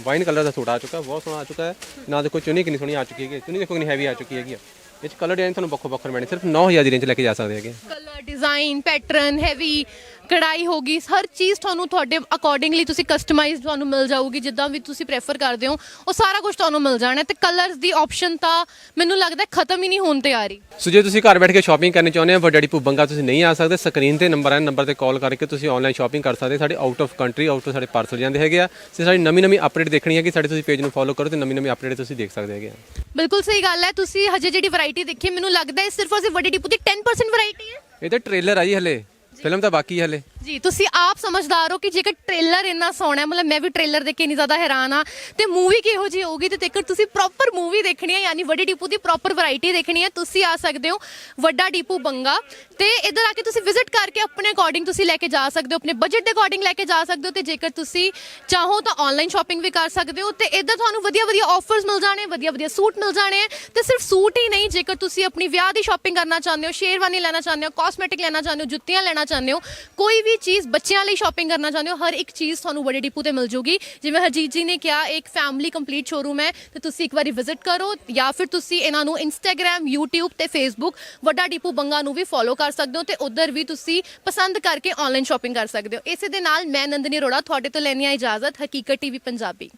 ਵਾਈਨ ਕਲਰ ਦਾ ਸੂਟ ਆ ਚੁੱਕਾ ਬਹੁਤ ਸੋਹਣਾ ਆ ਚੁੱਕਾ ਹੈ। ਨਾਲ ਦੇਖੋ ਚੁੰਨੀ ਕਿੰਨੀ ਸੋਹਣੀ ਆ ਚੁੱਕੀ ਹੈਗੀ ਚੁੰਨੀ ਦੇਖੋ ਕਿੰਨੀ ਹੈਵੀ ਆ ਚੁੱਕੀ ਹੈਗੀ। ਇਹ ਚ ਕਲਰ ਡਿਜ਼ਾਈਨ ਤੁਹਾਨੂੰ ਵੱਖੋ ਵੱਖਰੇ ਮਿਲਣੇ ਸਿਰਫ 9000 ਦੀ ਰੇਂਜ ਲੈ ਕੇ ਜਾ ਸਕਦੇ ਹੈਗੇ। ਕਲਰ ਡਿਜ਼ਾਈਨ ਪੈਟਰਨ ਹੈਵੀ ਕੜਾਈ ਹੋਗੀ ਹਰ ਚੀਜ਼ ਤੁਹਾਨੂੰ ਤੁਹਾਡੇ ਅਕੋਰਡਿੰਗਲੀ ਤੁਸੀਂ ਕਸਟਮਾਈਜ਼ ਤੁਹਾਨੂੰ ਮਿਲ ਜਾਊਗੀ ਜਿੱਦਾਂ ਵੀ ਤੁਸੀਂ ਪ੍ਰੇਫਰ ਕਰਦੇ ਹੋ ਉਹ ਸਾਰਾ ਕੁਝ ਤੁਹਾਨੂੰ ਮਿਲ ਜਾਣਾ ਤੇ ਕਲਰਸ ਦੀ ਆਪਸ਼ਨ ਤਾਂ ਮੈਨੂੰ ਲੱਗਦਾ ਖਤਮ ਹੀ ਨਹੀਂ ਹੋਣ ਤੇ ਆ ਰਹੀ। ਸੋ ਜੇ ਤੁਸੀਂ ਘਰ ਬੈਠ ਕੇ ਸ਼ਾਪਿੰਗ ਕਰਨੀ ਚਾਹੁੰਦੇ ਹੋ ਵੱਡਾ ਡਿਪੂ ਬੰਗਾ ਤੁਸੀਂ ਨਹੀਂ ਆ ਸਕਦੇ ਸਕਰੀਨ ਤੇ ਨੰਬਰ ਹੈ ਨੰਬਰ ਤੇ ਕਾਲ ਕਰਕੇ ਤੁਸੀਂ ਆਨਲਾਈਨ ਸ਼ਾਪਿੰਗ ਕਰ ਸਕਦੇ ਸਾਡੇ out of country out of ਸਾਡੇ ਪਾਰਸਲ ਜਾਂਦੇ ਹੈਗੇ ਆ ਤੇ ਸਾਡੀ ਨਵੀਂ ਨਵੀਂ ਅਪਡੇਟ ਦੇਖਣੀ ਹੈ ਕਿ ਸਾਡੇ ਤੁਸੀਂ ਪੇਜ ਨੂੰ ਫੋਲੋ ਕਰੋ ਤੇ ਨਵੀਂ ਨਵੀਂ ਅਪਡੇਟ ਤੁਸੀਂ ਦੇਖ ਸਕਦੇ ਹੈਗੇ ਆ। ਬਿਲਕੁਲ ਸਹੀ ਗੱਲ ਹੈ ਤੁਸੀਂ ਹਜੇ ਜਿਹੜੀ ਵੈਰਾਈਟੀ ਦੇਖੀ ਮੈਨੂੰ ਲੱਗਦਾ ਹੈ ਸਿਰਫ ਅਸੀਂ ਵੱਡੀ ਡਿਪੂ ਦੀ 10% ਵੈਰਾਈਟੀ ਹੈ। ਇਹ ਤਾਂ ਟ੍ਰੇਲਰ ਆ ਜੀ ਹਲੇ। ਫਿਲਮ ਤਾਂ ਬਾਕੀ ਹਲੇ। ਜੀ, ਤੁਸੀਂ ਆਪ ਸਮਝਦਾਰ ਹੋ ਕਿ ਜੇਕਰ ਟ੍ਰੇਲਰ ਇੰਨਾ ਸੋਹਣਾ ਹੈ, ਮਤਲਬ ਮੈਂ ਵੀ ਟ੍ਰੇਲਰ ਦੇਖ ਕੇ ਨਹੀਂ ਜ਼ਿਆਦਾ ਹੈਰਾਨ ਆ ਤੇ ਮੂਵੀ ਕਿਹੋ ਜਿਹੀ ਹੋਊਗੀ ਤੇ ਜੇਕਰ ਤੁਸੀਂ ਪ੍ਰੋਪਰ ਮੂਵੀ ਦੇਖਣੀ ਹੈ, ਯਾਨੀ ਵੱਡੀ ਡੀਪੂ ਦੀ ਪ੍ਰੋਪਰ ਵੈਰਾਈਟੀ ਦੇਖਣੀ ਹੈ, ਤੁਸੀਂ ਆ ਸਕਦੇ ਹੋ ਵੱਡਾ ਡੀਪੂ ਬੰਗਾ ਤੇ ਇੱਧਰ ਆ ਕੇ ਤੁਸੀਂ ਵਿਜ਼ਿਟ ਕਰਕੇ ਆਪਣੇ ਅਕੋਰਡਿੰਗ ਤੁਸੀਂ ਲੈ ਕੇ ਜਾ ਸਕਦੇ ਹੋ, ਆਪਣੇ ਬਜਟ ਦੇ ਅਕੋਰਡਿੰਗ ਲੈ ਕੇ ਜਾ ਸਕਦੇ ਹੋ ਤੇ ਜੇਕਰ ਤੁਸੀਂ ਚਾਹੋ ਤਾਂ ਆਨਲਾਈਨ ਸ਼ਾਪਿੰਗ ਵੀ ਕਰ ਸਕਦੇ ਹੋ ਤੇ ਇੱਧਰ ਤੁਹਾਨੂੰ ਵਧੀਆ ਵਧੀਆ ਆਫਰਸ ਮਿਲ ਜਾਣੇ ਵਧੀਆ ਵਧੀਆ ਸੂਟ ਮਿਲ ਜਾਣੇ ਹੈ ਤੇ ਸਿਰਫ ਸੂਟ ਹੀ ਨਹੀਂ, ਜੇਕਰ ਤੁਸੀਂ ਆਪਣੀ ਵਿਆਹ ਦੀ ਸ਼ਾਪਿੰਗ ਕਰਨਾ ਚਾਹੁੰਦੇ ਹੋ, ਸ਼ੇਰਵਾਨੀ ਲੈਣਾ ਚਾਹੁੰਦੇ ਹੋ ਕਾਸਮੈਟਿਕ ਲੈਣਾ ਚਾਹੁੰਦੇ ਹੋ, ਜੁੱਤੀਆਂ ਲੈਣਾ ਚਾਹੁੰਦੇ ਹੋ, ਕੋਈ ਵੀ ਵੀ ਚੀਜ਼ ਬੱਚਿਆਂ ਲਈ ਸ਼ਾਪਿੰਗ ਕਰਨਾ ਚਾਹੁੰਦੇ ਹੋ, ਹਰ ਇੱਕ ਚੀਜ਼ ਤੁਹਾਨੂੰ ਬੜੇ ਡਿਪੂ ਤੇ ਮਿਲ ਜੂਗੀ। ਜਿਵੇਂ ਹਰਜੀਤ ਜੀ ਨੇ ਕਿਹਾ, ਇੱਕ ਫੈਮਿਲੀ ਕੰਪਲੀਟ ਸ਼ੋਰੂਮ ਹੈ, ਤੇ ਤੁਸੀਂ ਇੱਕ ਵਾਰੀ ਵਿਜ਼ਿਟ ਕਰੋ ਜਾਂ ਫਿਰ ਤੁਸੀਂ ਇਹਨਾਂ ਨੂੰ ਇੰਸਟਾਗ੍ਰam YouTube ਤੇ Facebook ਵੱਡਾ ਡਿਪੂ ਬੰਗਾ ਨੂੰ ਵੀ ਫੋਲੋ ਕਰ ਸਕਦੇ ਹੋ ਤੇ ਉਧਰ ਵੀ ਤੁਸੀਂ ਪਸੰਦ ਕਰਕੇ ਆਨਲਾਈਨ ਸ਼ਾਪਿੰਗ ਕਰ ਸਕਦੇ ਹੋ। ਇਸੇ ਦੇ ਨਾਲ ਮੈਂ ਨੰਦਨੀ ਅਰੋੜਾ, ਤੁਹਾਡੇ ਤੋਂ ਲੈਣੀ ਆ ਇਜਾਜ਼ਤ, ਹਕੀਕਤ ਟੀਵੀ ਪੰਜਾਬੀ।